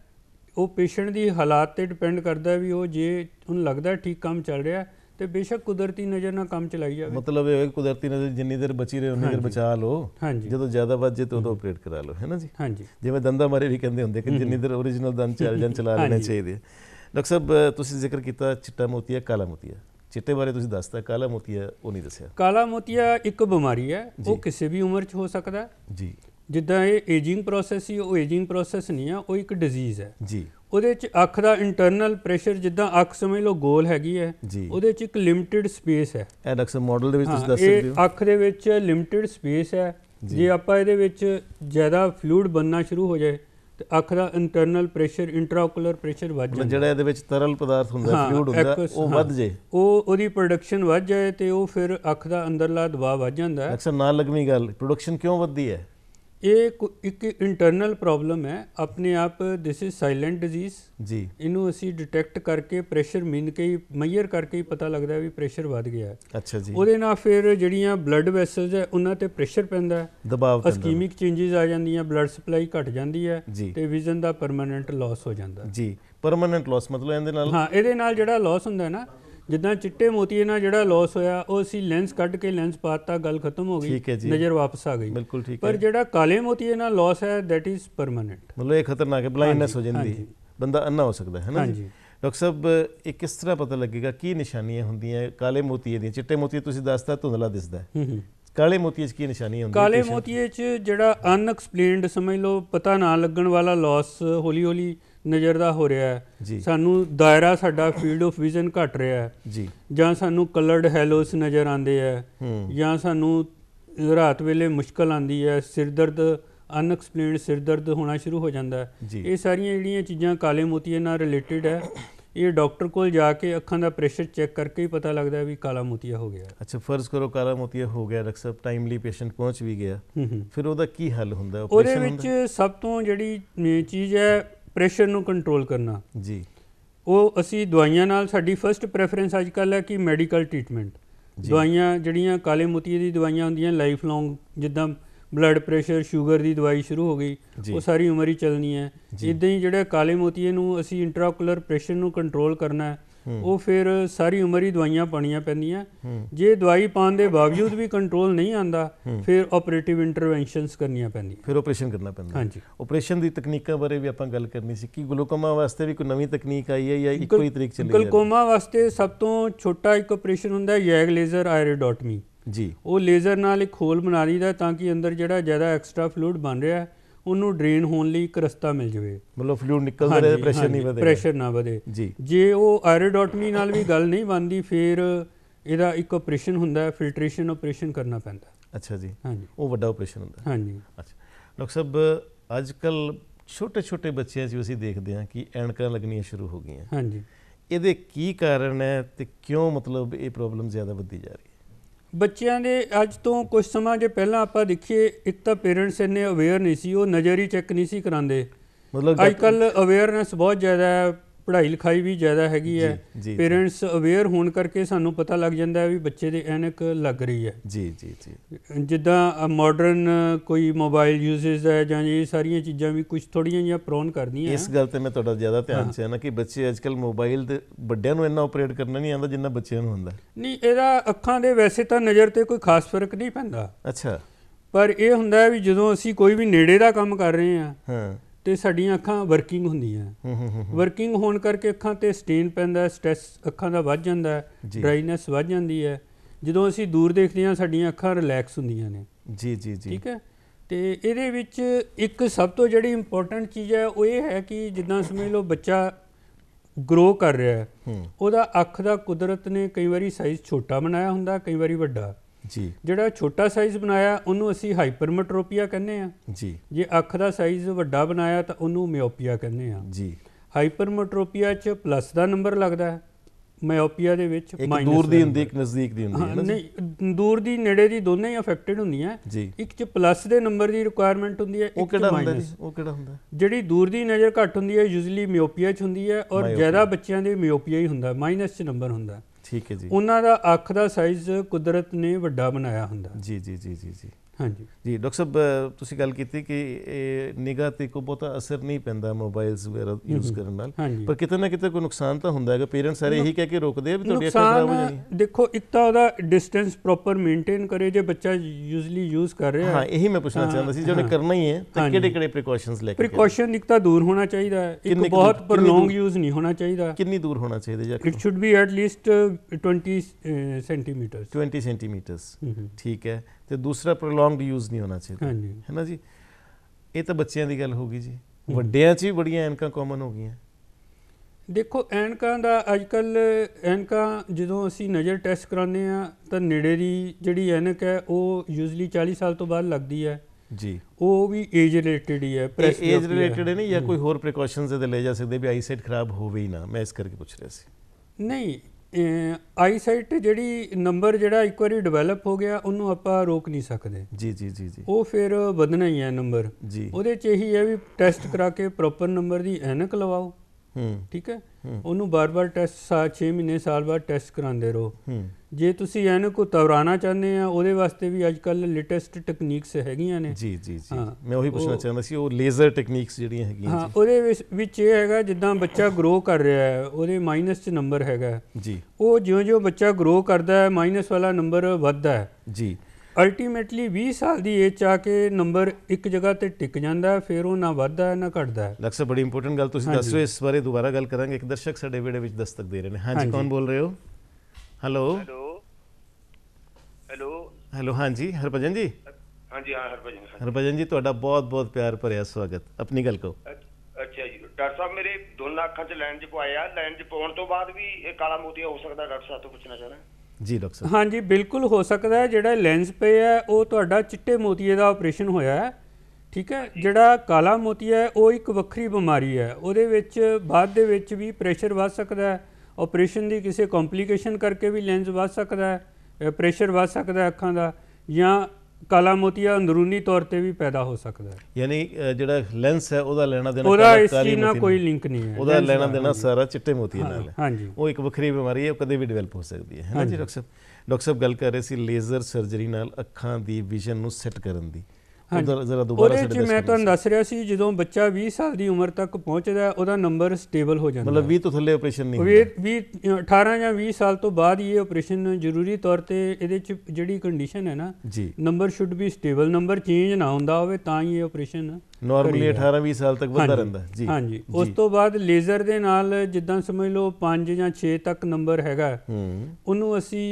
ਉਹ ਪੇਸ਼ੈਂਟ ਦੀ ਹਾਲਾਤ ਤੇ ਡਿਪੈਂਡ ਕਰਦਾ ਵੀ ਉਹ ਜੇ ਉਹਨੂੰ ਲੱਗਦਾ ਠੀਕ ਕੰਮ ਚੱਲ ਰਿਹਾ ਹੈ, ਤੇ ਬੇਸ਼ੱਕ ਕੁਦਰਤੀ ਨਜ਼ਰ ਨਾਲ ਕੰਮ ਚਲਾਈ ਜਾਵੇ
ਮਤਲਬ ਇਹ ਕਿ ਕੁਦਰਤੀ ਨਜ਼ਰ ਜਿੰਨੀ ਦੇਰ ਬਚੀ ਰਹੇ ਉਨੀ ਦੇਰ। ਬਚਾ ਲਓ ਜਦੋਂ ਜ਼ਿਆਦਾ ਵੱਧ ਜੇ ਤਾਂ ਉਦੋਂ ਆਪਰੇਟ ਕਰਾ ਲਓ ਹੈ ਨਾ ਜੀ
ਹਾਂਜੀ
ਜਿਵੇਂ ਦੰਦਾਂ ਮਾਰੇ ਵੀ ਕਹਿੰਦੇ ਹੁੰਦੇ ਕਿ ਜਿੰਨੀ ਦੇਰ origignal ਦੰਦ ਚੱਲ ਜਾਣ ਚਲਾ ਲੈਣੇ। ਚਾਹੀਦੇ। ਡਾਕਟਰ ਸਾਹਿਬ ਤੁਸੀਂ ਜ਼ਿਕਰ ਕੀਤਾ ਚਿੱਟਾ ਮੋਤੀਆ ਕਾਲਾ ਮੋਤੀਆ ਚਿੱਟੇ ਬਾਰੇ ਤੁਸੀਂ ਦੱਸਤਾ ਕਾਲਾ ਮੋਤੀਆ ਉਹ ਨਹੀਂ ਦੱਸਿਆ
ਕਾਲਾ ਮੋਤੀਆ ਇੱਕ ਬਿਮਾਰੀ ਹੈ। ਉਹ ਕਿਸੇ ਵੀ ਉਮਰ 'ਚ ਹੋ ਸਕਦਾ।
ਜੀ
ਜਿੱਦਾਂ ਇਹ ਏਜਿੰਗ ਪ੍ਰੋਸੈਸ ਸੀ ਉਹ ਏਜਿੰਗ ਪ੍ਰੋਸੈਸ ਨਹੀਂ ਆ ਉਹ ਇੱਕ ਡਿਜ਼ੀਜ਼ ਹੈ।
ਜੀ।
ਉਹਦੇ 'ਚ ਅੱਖ ਦਾ ਇੰਟਰਨਲ ਪ੍ਰੈਸ਼ਰ ਜਿੱਦਾਂ ਅੱਖ ਸਮਝ ਲਓ ਗੋਲ ਹੈਗੀ ਹੈ ਉਹਦੇ 'ਚ ਇੱਕ ਲਿਮਟਿਡ ਸਪੇਸ ਹੈ।
ਇਹ ਡਾਕਟਰ ਮਾਡਲ ਦੇ ਵਿੱਚ ਤੁਸੀਂ
ਹਾਂ,
ਦੱਸ ਸਕਦੇ
ਇਹ
ਹੋ।
ਅੱਖ ਦੇ ਵਿੱਚ ਲਿਮਟਿਡ ਸਪੇਸ ਹੈ।
ਜੀ।
ਆਪਾਂ ਇਹਦੇ ਵਿੱਚ ਜ਼ਿਆਦਾ ਫਲੂਇਡ ਬੰਨਣਾ ਸ਼ੁਰੂ ਹੋ ਜਾਏ ਤੇ ਅੱਖ ਦਾ ਇੰਟਰਨਲ ਪ੍ਰੈਸ਼ਰ ਇੰਟਰਾਓਕੂਲਰ ਪ੍ਰੈਸ਼ਰ ਵੱਧ ਜਾਂਦਾ।
ਜਿਹੜਾ ਇਹਦੇ ਵਿੱਚ ਤਰਲ ਪਦਾਰਥ ਹੁੰਦਾ
ਹਾਂ,
ਫਲੂਇਡ ਹੁੰਦਾ ਉਹ
ਹਾਂ।
ਵੱਧ ਜੇ
ਉਹ ਉਹਦੀ ਪ੍ਰੋਡਕਸ਼ਨ ਵੱਧ ਜਾਏ ਤੇ ਉਹ ਫਿਰ ਅੱਖ ਦਾ ਅੰਦਰਲਾ ਦਬਾਅ ਵੱਧ ਜਾਂਦਾ ਹੈ।
ਅਕਸਰ ਨਾਲ ਲੱਗਵੀਂ ਗੱਲ ਪ੍ਰੋਡਕਸ਼ਨ ਕਿਉਂ ਵੱਧਦੀ ਹੈ?
ਇਹ ਇੱਕ ਇੰਟਰਨਲ ਪ੍ਰੋਬਲਮ ਹੈ। ਆਪਣੇ ਆਪ ਦਿਸ ਇਜ਼ ਸਾਇਲੈਂਟ ਡਿਜ਼ੀਜ਼
ਜੀ।
ਇਹਨੂੰ ਅਸੀਂ ਡਿਟੈਕਟ ਕਰਕੇ ਪ੍ਰੈਸ਼ਰ ਮਿਨ ਕੇ ਹੀ ਮਈਅਰ ਕਰਕੇ ਹੀ ਪਤਾ ਲੱਗਦਾ ਵੀ ਪ੍ਰੈਸ਼ਰ ਵੱਧ ਗਿਆ ਹੈ।
ਅੱਛਾ ਜੀ।
ਉਹਦੇ ਨਾਲ ਫਿਰ ਜਿਹੜੀਆਂ ਬਲੱਡ ਵੈਸਲਸ ਹੈ ਉਹਨਾਂ ਤੇ ਪ੍ਰੈਸ਼ਰ ਪੈਂਦਾ ਹੈ।
ਦਬਾਅ ਪੈਂਦਾ
ਅਸਕੀਮਿਕ ਚੇਂਜਸ ਆ ਜਾਂਦੀਆਂ ਬਲੱਡ ਸਪਲਾਈ ਘਟ ਜਾਂਦੀ ਹੈ ਤੇ ਵਿਜ਼ਨ ਦਾ ਪਰਮਨੈਂਟ ਲਾਸ ਹੋ ਜਾਂਦਾ।
ਜੀ ਪਰਮਨੈਂਟ ਲਾਸ ਮਤਲਬ ਇਹਦੇ ਨਾਲ
ਹਾਂ ਇਹਦੇ ਨਾਲ ਜਿਹੜਾ ਲਾਸ ਹੁੰਦਾ ਹੈ ਨਾ ਜਿੱਦਾਂ ਚਿੱਟੇ ਮੋਤੀਏ ਨਾਲ ਜਿਹੜਾ ਲਾਸ ਹੋਇਆ ਉਹ ਅਸੀਂ ਲੈਂਸ ਕੱਢ ਕੇ ਲੈਂਸ ਪਾਤਾ ਗੱਲ ਖਤਮ ਹੋ ਗਈ। ਨਜ਼ਰ ਵਾਪਸ ਆ ਗਈ।
ਬਿਲਕੁਲ ਠੀਕ
ਪਰ ਜਿਹੜਾ ਕਾਲੇ ਮੋਤੀਏ ਨਾਲ ਲਾਸ ਹੈ that is permanent
ਮਤਲਬ ਇਹ ਖਤਰਨਾਕ ਹੈ ਬਲਾਈਂਡਨੈਸ ਹੋ ਜਾਂਦੀ। ਹੈ। ਬੰਦਾ ਅੰਨਾ ਹੋ ਸਕਦਾ ਹੈ ਨਾ ਜੀ? ਡਾਕਟਰ ਸਾਹਿਬ ਇਹ ਕਿਸ ਤਰ੍ਹਾਂ ਪਤਾ ਲੱਗੇਗਾ ਕੀ ਨਿਸ਼ਾਨੀਆਂ ਹੁੰਦੀਆਂ ਕਾਲੇ ਮੋਤੀਏ ਦੀਆਂ? ਚਿੱਟੇ ਮੋਤੀਏ ਤੁਸੀਂ ਦੱਸਤਾ ਧੁੰਦਲਾ ਦਿਸਦਾ ਹੈ। ਕਾਲੇ ਮੋਤੀਏ 'ਚ ਕੀ ਨਿਸ਼ਾਨੀਆਂ ਹੁੰਦੀਆਂ
ਕਾਲੇ ਮੋਤੀਏ 'ਚ ਜਿਹੜਾ ਅਨਐਕਸਪਲੇਨਡ ਸਮਝ ਲਓ ਪਤਾ ਨਾ ਲੱਗਣ ਵਾਲਾ ਲਾਸ ਹੌਲੀ ਹੌਲੀ ਨਜ਼ਰ ਦਾ ਹੋ ਰਿਹਾ ਹੈ। ਸਾਨੂੰ ਦਾਇਰਾ ਸਾਡਾ ਫੀਲਡ ਆਫ ਵਿਜ਼ਨ ਘਟ ਰਿਹਾ ਹੈ।
ਜੀ।
ਜਾਂ ਸਾਨੂੰ ਕਲਰਡ ਹੈਲੋਸ ਨਜ਼ਰ ਆਉਂਦੇ ਆ
ਹੂੰ।
ਜਾਂ ਸਾਨੂੰ ਰਾਤ ਵੇਲੇ ਮੁਸ਼ਕਲ ਆਉਂਦੀ ਹੈ। ਸਿਰ ਦਰਦ ਅਨਐਕਸਪਲੇਨਡ ਸਿਰ ਦਰਦ ਹੋਣਾ ਸ਼ੁਰੂ ਹੋ ਜਾਂਦਾ ਹੈ। ਇਹ ਸਾਰੀਆਂ ਜਿਹੜੀਆਂ ਚੀਜ਼ਾਂ ਕਾਲੇ ਮੋਤੀਏ ਨਾਲ ਰਿਲੇਟਡ ਹੈ। ਇਹ ਡਾਕਟਰ ਕੋਲ ਜਾ ਕੇ ਅੱਖਾਂ ਦਾ ਪ੍ਰੈਸ਼ਰ ਚੈੱਕ ਕਰਕੇ ਹੀ ਪਤਾ ਲੱਗਦਾ ਵੀ ਕਾਲਾ ਮੋਤੀਆ ਹੋ ਗਿਆ।
ਅੱਛਾ ਫਰਜ਼ ਕਰੋ ਕਾਲਾ ਮੋਤੀਆ ਹੋ ਗਿਆ ਸਾਹਿਬ ਟਾਈਮਲੀ ਪੇਸ਼ੈਂਟ ਪਹੁੰਚ ਵੀ ਗਿਆ। ਫਿਰ ਉਹਦਾ ਕੀ ਹੱਲ ਹੁੰਦਾ?
ਉਹਦੇ ਵਿੱਚ? ਸਭ ਤੋਂ ਜਿਹੜੀ ਚੀਜ਼ ਹੈ ਪ੍ਰੈਸ਼ਰ ਨੂੰ ਕੰਟਰੋਲ ਕਰਨਾ
ਜੀ
ਉਹ ਅਸੀਂ ਦਵਾਈਆਂ ਨਾਲ ਸਾਡੀ ਫਰਸਟ ਪ੍ਰੈਫਰੈਂਸ ਅੱਜ ਕੱਲ੍ਹ ਹੈ ਕਿ ਮੈਡੀਕਲ ਟ੍ਰੀਟਮੈਂਟ। ਦਵਾਈਆਂ ਜਿਹੜੀਆਂ ਕਾਲੇ ਮੋਤੀਏ ਦੀ ਦਵਾਈਆਂ ਹੁੰਦੀਆਂ ਲਾਈਫ ਲੌਂਗ ਜਿੱਦਾਂ ਬਲੱਡ ਪ੍ਰੈਸ਼ਰ ਸ਼ੂਗਰ ਦੀ ਦਵਾਈ ਸ਼ੁਰੂ ਹੋ ਗਈ। ਉਹ ਸਾਰੀ ਉਮਰ ਹੀ ਚੱਲਣੀ ਹੈ। ਇਦਾਂ ਹੀ ਜਿਹੜਾ ਕਾਲੇ ਮੋਤੀਏ ਨੂੰ ਅਸੀਂ ਇੰਟਰਾਓਕੂਲਰ ਪ੍ਰੈਸ਼ਰ ਨੂੰ ਕੰਟਰੋਲ ਕਰਨਾ ਹੂੰ। ਉਹ ਫਿਰ ਸਾਰੀ ਉਮਰ ਹੀ ਦਵਾਈਆਂ ਪਾਣੀਆਂ ਪੈਂਦੀਆਂ। ਜੇ ਦਵਾਈ ਪਾਉਣ ਦੇ ਬਾਵਜੂਦ ਵੀ ਕੰਟਰੋਲ ਨਹੀਂ ਆਂਦਾ। ਫਿਰ ਆਪਰੇਟਿਵ ਇੰਟਰਵੈਂਸ਼ਨਸ ਕਰਨੀਆਂ ਪੈਂਦੀਆਂ।
ਫਿਰ ਆਪਰੇਸ਼ਨ ਕਰਨਾ ਪੈਂਦਾ।
ਹਾਂਜੀ।
ਆਪਰੇਸ਼ਨ ਦੀ ਤਕਨੀਕਾਂ ਬਾਰੇ ਵੀ ਆਪਾਂ ਗੱਲ ਕਰਨੀ ਸੀ ਕਿ ਗਲੂਕੋਮਾ ਵਾਸਤੇ ਵੀ ਕੋਈ ਨਵੀਂ ਤਕਨੀਕ ਆਈ ਹੈ ਜਾਂ ਇੱਕੋ ਹੀ ਤਰੀਕ ਚੱਲੀ ਜਾ ਰਹੀ ਹੈ?
ਗਲਕੋਮਾ ਵਾਸਤੇ ਸਭ ਤੋਂ ਛੋਟਾ ਇੱਕ ਆਪਰੇਸ਼ਨ ਹੁੰਦਾ ਹੈ ਯੈਗ ਲੇਜ਼ਰ ਆਇਰੋਡੋਟਮੀ
ਜੀ।
ਉਹ ਲੇਜ਼ਰ ਨਾਲ ਇੱਕ ਹੋਲ ਬਣਾ ਦਈਦਾ ਤਾਂ ਕਿ ਅੰਦਰ ਜਿਹੜਾ ਜ਼ਿਆਦਾ ਐਕਸਟਰਾ ਫਲੂਇਡ ਬਣ ਰਿਹਾ ਹੈ, ਉਹਨੂੰ ਡਰੇਨ ਹੋਣ ਲਈ ਇੱਕ ਰਸਤਾ ਮਿਲ ਜਾਵੇ।
ਮਤਲਬ ਫਲੂਇਡ ਨਿਕਲਦਾ ਰਹੇ ਪ੍ਰੈਸ਼ਰ ਨਹੀਂ ਵਧੇਗਾ
ਪ੍ਰੈਸ਼ਰ ਨਾ ਵਧੇ।
ਜੀ।
ਜੇ ਉਹ ਆਇਰੋਡੋਟਮੀ ਨਾਲ ਵੀ ਗੱਲ ਨਹੀਂ ਬਣਦੀ ਫਿਰ ਇਹਦਾ ਇੱਕ ਆਪਰੇਸ਼ਨ ਹੁੰਦਾ ਹੈ ਫਿਲਟਰੇਸ਼ਨ ਆਪਰੇਸ਼ਨ ਕਰਨਾ ਪੈਂਦਾ।
ਅੱਛਾ ਜੀ।
ਹਾਂਜੀ।
ਉਹ ਵੱਡਾ ਆਪਰੇਸ਼ਨ ਹੁੰਦਾ।
ਹਾਂਜੀ।
ਅੱਛਾ। ਡਾਕਟਰ ਸਾਹਿਬ ਅੱਜ ਕੱਲ ਛੋਟੇ ਛੋਟੇ ਬੱਚਿਆਂ 'ਚ ਵੀ ਅਸੀਂ ਦੇਖਦੇ ਹਾਂ ਕਿ ਐਨਕਾਂ ਲੱਗਣੀਆਂ ਸ਼ੁਰੂ ਹੋ ਗਈਆਂ।
ਹਾਂਜੀ।
ਇਹਦੇ ਕੀ ਕਾਰਨ ਹੈ ਤੇ ਕਿਉਂ ਮਤਲਬ ਇਹ ਪ੍ਰੋਬਲਮ ਜ਼ਿਆਦਾ ਵੱਧਦੀ ਜਾ ਰਹੀ ਹੈ?
ਬੱਚਿਆਂ ਦੇ ਅੱਜ ਤੋਂ ਕੁਝ ਸਮਾਂ ਜੇ ਪਹਿਲਾਂ ਆਪਾਂ ਦੇਖੀਏ ਇੱਕ ਤਾਂ ਪੇਰੈਂਟਸ ਇੰਨੇ ਅਵੇਅਰ ਨਹੀਂ ਸੀ ਉਹ ਨਜ਼ਰ ਹੀ ਚੈੱਕ ਨਹੀਂ ਸੀ ਕਰਾਉਂਦੇ।
ਮਤਲਬ
ਅੱਜ ਕੱਲ ਅਵੇਅਰਨੈਸ ਬਹੁਤ ਜ਼ਿਆਦਾ ਹੈ। ਪੜ੍ਹਾਈ ਲਿਖਾਈ ਵੀ ਜ਼ਿਆਦਾ ਹੈਗੀ ਹੈ। ਪੇਰੈਂਟਸ ਅਵੇਅਰ ਹੋਣ ਕਰਕੇ ਸਾਨੂੰ ਪਤਾ ਲੱਗ ਜਾਂਦਾ ਹੈ ਵੀ ਬੱਚੇ ਦੇ ਐਨਕ ਲੱਗ ਰਹੀ ਹੈ।
ਜੀ ਜੀ ਜੀ।
ਜਿੱਦਾਂ ਮਾਡਰਨ ਕੋਈ ਮੋਬਾਈਲ ਯੂਜ਼ਸ ਹੈ ਜਾਂ ਇਹ ਸਾਰੀਆਂ ਚੀਜ਼ਾਂ ਵੀ ਕੁਝ ਥੋੜੀਆਂ ਜਿਹੀਆਂ ਪ੍ਰੋਨ ਕਰਦੀਆਂ
ਇਸ ਗੱਲ ਤੇ ਮੈਂ ਤੁਹਾਡਾ ਜ਼ਿਆਦਾ ਧਿਆਨ ਚ ਹੈ ਨਾ ਕਿ ਬੱਚੇ ਅੱਜ ਕੱਲ ਮੋਬਾਈਲ ਤੇ ਵੱਡਿਆਂ ਨੂੰ ਇੰਨਾ ਆਪਰੇਟ ਕਰਨਾ ਨਹੀਂ ਆਉਂਦਾ ਜਿੰਨਾ ਬੱਚਿਆਂ ਨੂੰ ਆਉਂਦਾ
ਨਹੀਂ ਇਹਦਾ ਅੱਖਾਂ ਦੇ ਵੈਸੇ ਤਾਂ ਨਜ਼ਰ ਤੇ ਕੋਈ ਖਾਸ ਫ਼ਰਕ ਨਹੀਂ ਪੈਂਦਾ।
ਅੱਛਾ।
ਪਰ ਇਹ ਹੁੰਦਾ ਵੀ ਜਦੋਂ ਅਸੀਂ ਕੋਈ ਵੀ ਨੇੜੇ ਦਾ ਕੰਮ ਕਰ ਰਹੇ ਹਾਂ
ਹਾਂ।
ਤੇ ਸਾਡੀਆਂ ਅੱਖਾਂ ਵਰਕਿੰਗ ਹੁੰਦੀਆਂ।
ਹੂੰ ਹੂੰ ਹੂੰ
ਵਰਕਿੰਗ ਹੋਣ ਕਰਕੇ ਅੱਖਾਂ ਤੇ ਸਟੇਨ ਪੈਂਦਾ ਸਟ੍ਰੈਸ ਅੱਖਾਂ ਦਾ ਵੱਧ ਜਾਂਦਾ ਹੈ। ਡਰਾਈਨੈਸ ਵੱਧ ਜਾਂਦੀ ਹੈ। ਜਦੋਂ ਅਸੀਂ ਦੂਰ ਦੇਖਦੇ ਹਾਂ ਸਾਡੀਆਂ ਅੱਖਾਂ ਰਿਲੈਕਸ ਹੁੰਦੀਆਂ ਨੇ।
ਜੀ ਜੀ ਜੀ।
ਠੀਕ ਹੈ? ਤੇ ਇਹਦੇ ਵਿੱਚ ਇੱਕ ਸਭ ਤੋਂ ਜਿਹੜੀ ਇੰਪੋਰਟੈਂਟ ਚੀਜ਼ ਹੈ ਉਹ ਇਹ ਹੈ ਕਿ ਜਿੱਦਾਂ ਸਮਝ ਲਓ ਬੱਚਾ ਗਰੋ ਕਰ ਰਿਹਾ ਹੈ
ਹੂੰ।
ਉਹਦਾ ਅੱਖ ਦਾ ਕੁਦਰਤ ਨੇ ਕਈ ਵਾਰੀ ਸਾਈਜ਼ ਛੋਟਾ ਬਣਾਇਆ ਹੁੰਦਾ ਕਈ ਵਾਰੀ ਵੱਡਾ।
ਜੀ।
ਜਿਹੜਾ ਛੋਟਾ ਸਾਈਜ਼ ਬਣਾਇਆ ਉਹਨੂੰ ਅਸੀਂ ਹਾਈਪਰਮੈਟ੍ਰੋਪੀਆ ਕਹਿੰਦੇ ਆ
ਜੀ।
ਜੇ ਅੱਖ ਦਾ ਸਾਈਜ਼ ਵੱਡਾ ਬਣਾਇਆ ਤਾਂ ਉਹਨੂੰ ਮਿਓਪੀਆ ਕਹਿੰਦੇ ਆ
ਜੀ।
ਹਾਈਪਰਮੈਟ੍ਰੋਪੀਆ 'ਚ ਪਲੱਸ ਦਾ ਨੰਬਰ ਲੱਗਦਾ ਹੈ। ਮਾਇਓਪੀਆ ਦੇ ਵਿੱਚ
ਇੱਕ
minus
ਦੂਰ ਦੀ ਹੁੰਦੀ। ਇੱਕ ਨਜ਼ਦੀਕ ਦੀ ਹੁੰਦੀ ਹੈ?
ਨਹੀਂ ਦੂਰ ਦੀ ਨੇੜੇ ਦੀ ਦੋਨੇ ਹੀ ਅਫੈਕਟਡ ਹੁੰਦੀਆਂ
ਜੀ।
ਇੱਕ ਚ ਪਲੱਸ ਦੇ ਨੰਬਰ ਦੀ ਰਿਕੁਆਇਰਮੈਂਟ ਹੁੰਦੀ ਹੈ ਇੱਕ ਚ ਮਾਈਨਸ
ਉਹ ਕਿਹੜਾ ਹੁੰਦਾ?
ਜਿਹੜੀ ਦੂਰ ਦੀ ਨਜ਼ਰ ਘੱਟ ਹੁੰਦੀ ਹੈ ਯੂਜ਼ੂਲੀ ਮਿਓਪੀਆ ਚ ਹੁੰਦੀ ਹੈ ਔਰ। ਜ਼ਿਆਦਾ ਬੱਚਿਆਂ ਦੇ ਮਿਓਪੀਆ ਹੀ ਹੁੰਦਾ ਮਾਈਨਸ ਚ ਨੰਬਰ ਹੁੰਦਾ
ਠੀਕ ਹੈ ਜੀ।
ਉਹਨਾਂ ਦਾ ਅੱਖ ਦਾ ਸਾਈਜ਼ ਕੁਦਰਤ ਨੇ ਵੱਡਾ ਬਣਾਇਆ ਹੁੰਦਾ।
ਜੀ ਜੀ ਜੀ ਜੀ ਜੀ।
ਹਾਂਜੀ।
ਜੀ ਡਾਕਟਰ ਸਾਹਿਬ ਤੁਸੀਂ ਗੱਲ ਕੀਤੀ ਕਿ ਇਹ ਨਿਗਾਹ ਤੇ ਕੋਈ ਬਹੁਤਾ ਅਸਰ ਨਹੀਂ ਪੈਂਦਾ ਮੋਬਾਈਲਸ ਵਗੈਰਾ ਯੂਜ਼ ਕਰਨ ਨਾਲ। ਪਰ ਕਿਤੇ ਨਾ ਕਿਤੇ ਕੋਈ ਨੁਕਸਾਨ ਤਾਂ ਹੁੰਦਾ ਹੈਗਾ। ਪੇਰੈਂਟਸ ਸਾਰੇ ਇਹੀ ਕਹਿ ਕੇ ਰੋਕਦੇ ਆ ਵੀ ਤੁਹਾਡੀ ਅੱਖਾਂ ਖਰਾਬ ਹੋ ਜਾਣੀਆਂ
ਦੇਖੋ ਇੱਕ ਤਾਂ ਉਹਦਾ ਡਿਸਟੈਂਸ ਪ੍ਰੋਪਰ ਮੇਨਟੇਨ ਕਰੇ ਜੇ ਬੱਚਾ ਯੂਜ਼ਲੀ ਯੂਜ਼ ਕਰ ਰਿਹਾ।
ਹਾਂ ਇਹੀ ਮੈਂ ਪੁੱਛਣਾ ਚਾਹੁੰਦਾ ਸੀ ਜੇ ਉਹਨੇ। ਕਰਨਾ ਹੀ ਹੈ ਤਾਂ। ਕਿਹੜੇ ਕਿਹੜੇ ਪ੍ਰੀਕਾਸ਼ਨਸ ਲੈ ਕੇ?
ਪ੍ਰੀਕਾਸ਼ਨ ਇੱਕ ਤਾਂ ਦੂਰ ਹੋਣਾ ਚਾਹੀਦਾ। ਹੈ ਇੱਕ ਬਹੁਤ ਪ੍ਰੋਲੋਂਗ? ਯੂਜ਼ ਨਹੀਂ ਹੋਣਾ ਚਾਹੀਦਾ।
ਕਿੰਨੀ ਦੂਰ ਹੋਣਾ ਚਾਹੀਦਾ ਜੀ
it should be at least 20 centimetres
20 centimetres ਠੀਕ ਹੈ। ਤੇ ਦੂਸਰਾ ਪ੍ਰੋਲੋਂਗਡ ਯੂਜ਼ ਨਹੀਂ ਹੋਣਾ ਚਾਹੀਦਾ।
ਹਾਂਜੀ।
ਹੈ ਨਾ ਜੀ? ਇਹ ਤਾਂ ਬੱਚਿਆਂ ਦੀ ਗੱਲ ਹੋ ਗਈ ਜੀ। ਵੱਡਿਆਂ 'ਚ ਵੀ ਬੜੀਆਂ ਐਨਕਾਂ ਕਾਮਨ ਹੋ ਗਈਆਂ।
ਦੇਖੋ ਐਨਕਾਂ ਦਾ ਅੱਜਕੱਲ ਐਨਕਾਂ ਜਦੋਂ ਅਸੀਂ ਨਜ਼ਰ ਟੈਸਟ ਕਰਾਉਂਦੇ ਆ ਤਾਂ ਨੇੜੇ ਦੀ ਜਿਹੜੀ ਐਨਕ ਹੈ ਉਹ ਯੂਜ਼ਲੀ 40 ਸਾਲ ਤੋਂ ਬਾਅਦ ਲੱਗਦੀ ਹੈ।
ਜੀ।
ਉਹ ਵੀ ਏਜ ਰਿਲੇਟਡ ਹੀ ਹੈ
ਏਜ
presbyopia
ਰਿਲੇਟਡ ਹੈ ਨਹੀਂ ਜਾਂ। ਕੋਈ ਹੋਰ ਪ੍ਰੀਕਾਸ਼ਨਸ ਇਹਦੇ ਲੈ ਜਾ ਸਕਦੇ ਵੀ ਆਈਸਾਈਟ ਖਰਾਬ ਹੋਵੇ ਹੀ ਨਾ। ਮੈਂ ਇਸ ਕਰਕੇ ਪੁੱਛ ਰਿਹਾ ਸੀ।
ਨਹੀਂ ਆਈਸਾਈਟ ਜਿਹੜੀ ਨੰਬਰ ਜਿਹੜਾ ਇੱਕ ਵਾਰੀ ਡਿਵੈਲਪ ਹੋ ਗਿਆ ਉਹਨੂੰ ਆਪਾਂ ਰੋਕ ਨਹੀਂ ਸਕਦੇ।
ਜੀ ਜੀ ਜੀ ਜੀ।
ਉਹ ਫਿਰ ਵਧਣਾ ਹੀ ਹੈ ਨੰਬਰ
ਜੀ।
ਉਹਦੇ ਚ ਇਹੀ ਹੈ ਵੀ ਟੈਸਟ ਕਰਾ ਕੇ ਪ੍ਰੋਪਰ ਨੰਬਰ ਦੀ ਐਨਕ ਲਵਾਓ।
ਹੂੰ।
ਠੀਕ ਹੈ। ਉਹਨੂੰ ਬਾਰ-ਬਾਰ ਟੈਸਟ ਸਾ 6 ਮਹੀਨੇ ਸਾਲ ਬਾਅਦ ਟੈਸਟ ਕਰਾਉਂਦੇ ਰਹੋ।
ਹੂੰ।
ਜੇ ਤੁਸੀਂ ਐਨਕ ਨੂੰ ਤਵਰਾਣਾ ਚਾਹੁੰਦੇ ਆ ਉਹਦੇ ਵਾਸਤੇ ਵੀ ਅੱਜਕੱਲ ਲੇਟੈਸਟ ਟੈਕਨੀਕਸ ਹੈਗੀਆਂ ਨੇ।
ਜੀ ਜੀ ਜੀ। ਮੈਂ ਉਹੀ ਪੁੱਛਣਾ ਚਾਹੁੰਦਾ ਸੀ ਉਹ ਲੇਜ਼ਰ ਟੈਕਨੀਕਸ ਜਿਹੜੀਆਂ ਹੈਗੀਆਂ
ਹਾਂ ਉਹਦੇ ਵਿੱਚ- ਇਹ ਹੈਗਾ ਜਿੱਦਾਂ ਬੱਚਾ ਗਰੋ ਕਰ ਰਿਹਾ ਹੈ ਉਹਦੇ ਮਾਈਨਸ 'ਚ ਨੰਬਰ ਹੈਗਾ
ਜੀ।
ਉਹ ਜਿਉਂ-ਜਿਉਂ ਬੱਚਾ ਗਰੋ ਕਰਦਾ ਹੈ ਮਾਈਨਸ ਵਾਲਾ ਨੰਬਰ ਵੱਧਦਾ ਹੈ।
ਜੀ।
ਅਲਟੀਮੇਟਲੀ 20 ਸਾਲ ਦੀ ਏਜ ਆ ਕੇ ਨੰਬਰ ਇੱਕ ਜਗ੍ਹਾ ਤੇ ਟਿਕ ਜਾਂਦਾ ਹੈ ਫਿਰ ਉਹ ਨਾ ਵੱਧਦਾ ਹੈ ਨਾ ਘਟਦਾ ਹੈ।
ਸਾਹਿਬ ਬੜੀ ਇੰਪੋਰਟੈਂਟ ਗੱਲ ਤੁਸੀਂ ਦੱਸ। ਰਹੇ ਹੋ ਇਸ ਬਾਰੇ ਦੁਬਾਰਾ ਗੱਲ ਕਰਾਂਗੇ। ਇੱਕ ਦਰਸ਼ਕ ਸਾਡੇ ਵਿੜੇ ਵਿੱਚ ਦਸਤਕ ਦੇ ਰਹੇ ਨੇ। ਹਾਂਜੀ। ਕੌਣ ਬੋਲ ਰਹੇ ਹੋ? ਹੈਲੋ
ਹੈਲੋ ਹੈਲੋ
ਹੈਲੋ ਹਾਂਜੀ ਹਰਭਜਨ ਜੀ
ਹਾਂਜੀ ਹਾਂ ਹਰਭਜਨ ਹਾਂਜੀ।
ਹਰਭਜਨ ਜੀ ਤੁਹਾਡਾ ਬਹੁਤ ਬਹੁਤ ਪਿਆਰ ਭਰਿਆ ਸਵਾਗਤ। ਆਪਣੀ ਗੱਲ ਕਹੋ।
ਅੱਛ- ਅੱਛਾ ਜੀ। ਡਾਕਟਰ ਸਾਹਿਬ ਮੇਰੇ ਦੋਨਾਂ ਅੱਖਾਂ 'ਚ ਲੈਂਜ ਪਵਾਇਆ ਲੈਂਜ ਪਾਉਣ ਤੋਂ ਬਾਅਦ ਵੀ ਇਹ ਕਾਲਾ ਮੋਤੀਆ ਹੋ ਸਕਦਾ ਡਾਕਟਰ ਸਾਹਿਬ ਤੋਂ ਪੁੱਛਣਾ ਚਾਹੁੰਦਾ।
ਜੀ ਡਾਕਟਰ ਸਾਹਿਬ।
ਹਾਂਜੀ ਬਿਲਕੁਲ ਹੋ ਸਕਦਾ ਹੈ। ਜਿਹੜਾ ਲੈਂਸ ਪਏ ਹੈ ਉਹ ਤੁਹਾਡਾ ਚਿੱਟੇ ਮੋਤੀਏ ਦਾ ਆਪਰੇਸ਼ਨ ਹੋਇਆ ਹੈ। ਠੀਕ ਹੈ? ਜਿਹੜਾ ਕਾਲਾ ਮੋਤੀਆ ਹੈ ਉਹ ਇੱਕ ਵੱਖਰੀ ਬਿਮਾਰੀ ਹੈ। ਉਹਦੇ ਵਿੱਚ ਬਾਅਦ ਦੇ ਵਿੱਚ ਵੀ ਪ੍ਰੈਸ਼ਰ ਵੱਧ ਸਕਦਾ ਹੈ। ਆਪਰੇਸ਼ਨ ਦੀ ਕਿਸੇ ਕੰਪਲਿਕੇਸ਼ਨ ਕਰਕੇ ਵੀ ਲੈਂਸ ਵੱਧ ਸਕਦਾ ਹੈ ਪ੍ਰੈਸ਼ਰ ਵੱਧ ਸਕਦਾ ਹੈ ਅੱਖਾਂ ਦਾ ਜਾਂ ਕਾਲਾ ਮੋਤੀਆ ਅੰਦਰੂਨੀ ਤੌਰ ਤੇ ਵੀ ਪੈਦਾ ਹੋ ਸਕਦਾ ਹੈ।
ਯਾਨੀ ਜਿਹੜਾ ਲੈਂਸ ਹੈ ਉਹਦਾ ਲੈਣਾ ਦੇਣਾ
ਉਹਦਾ ਇਸ ਚੀਜ਼ ਨਾਲ ਕੋਈ ਲਿੰਕ ਨਹੀਂ ਹੈ।
ਉਹਦਾ ਲੈਣਾ ਦੇਣਾ। ਸਾਰਾ ਚਿੱਟੇ ਮੋਤੀਏ ਨਾਲ ਹੈ।
ਹਾਂਜੀ।
ਉਹ ਇੱਕ ਵੱਖਰੀ ਬਿਮਾਰੀ ਹੈ ਉਹ ਕਦੇ ਵੀ ਡਿਵੈਲਪ ਹੋ ਸਕਦੀ ਹੈ। ਹੈ ਨਾ ਜੀ
ਹਾਂਜੀ।
ਡਾਕਟਰ ਸਾਹਿਬ? ਡਾਕਟਰ ਸਾਹਿਬ ਗੱਲ ਕਰ ਰਹੇ ਸੀ ਲੇਜ਼ਰ ਸਰਜਰੀ ਨਾਲ ਅੱਖਾਂ ਦੀ ਵਿਜ਼ਨ ਨੂੰ ਸੈੱਟ ਕਰਨ ਦੀ। ਉਹਦਾ ਜ਼ਰਾ ਦੁਬਾਰਾ
ਉਹਦੇ
ਸਾਡੇ
ਚ
ਦਰਸ਼ਕਾਂ
ਮੈਂ ਤੁਹਾਨੂੰ ਦੱਸ ਰਿਹਾ ਸੀ ਜਦੋਂ ਬੱਚਾ 20 ਸਾਲ ਦੀ ਉਮਰ ਤੱਕ ਪਹੁੰਚਦਾ ਹੈ, ਉਹਦਾ ਨੰਬਰ ਸਟੇਬਲ ਹੋ ਜਾਂਦਾ
ਮਤਲਬ
ਹੈ।
20 ਤੋਂ ਥੱਲੇ ਆਪਰੇਸ਼ਨ ਨਹੀਂ ਹੁੰਦਾ
ਵੀ 20 18 ਜਾਂ 20 ਸਾਲ ਤੋਂ ਬਾਅਦ ਇਹ ਆਪਰੇਸ਼ਨ ਜ਼ਰੂਰੀ ਤੌਰ ਤੇ ਇਹਦੇ ਚ ਜਿਹੜੀ ਕੰਡੀਸ਼ਨ ਹੈ ਨਾ number should be stable number change ਨਾ ਹੁੰਦਾ ਹੋਵੇ ਤਾਂ ਹੀ ਇਹ ਆਪਰੇਸ਼ਨ
ਨਾਰਮਲੀ
ਕਰੀਦਾ।
18 20 ਸਾਲ ਤੱਕ ਵੱਧਦਾ ਰਹਿੰਦਾ। ਜੀ
ਹਾਂਜੀ ਉਸ। ਤੋਂ ਬਾਅਦ ਲੇਜ਼ਰ ਦੇ ਨਾਲ ਜਿੱਦਾਂ ਸਮਝ ਲਓ 5 ਜਾਂ 6 ਤੱਕ ਨੰਬਰ ਹੈਗਾ
ਹੂੰ
ਉਹਨੂੰ ਅਸੀਂ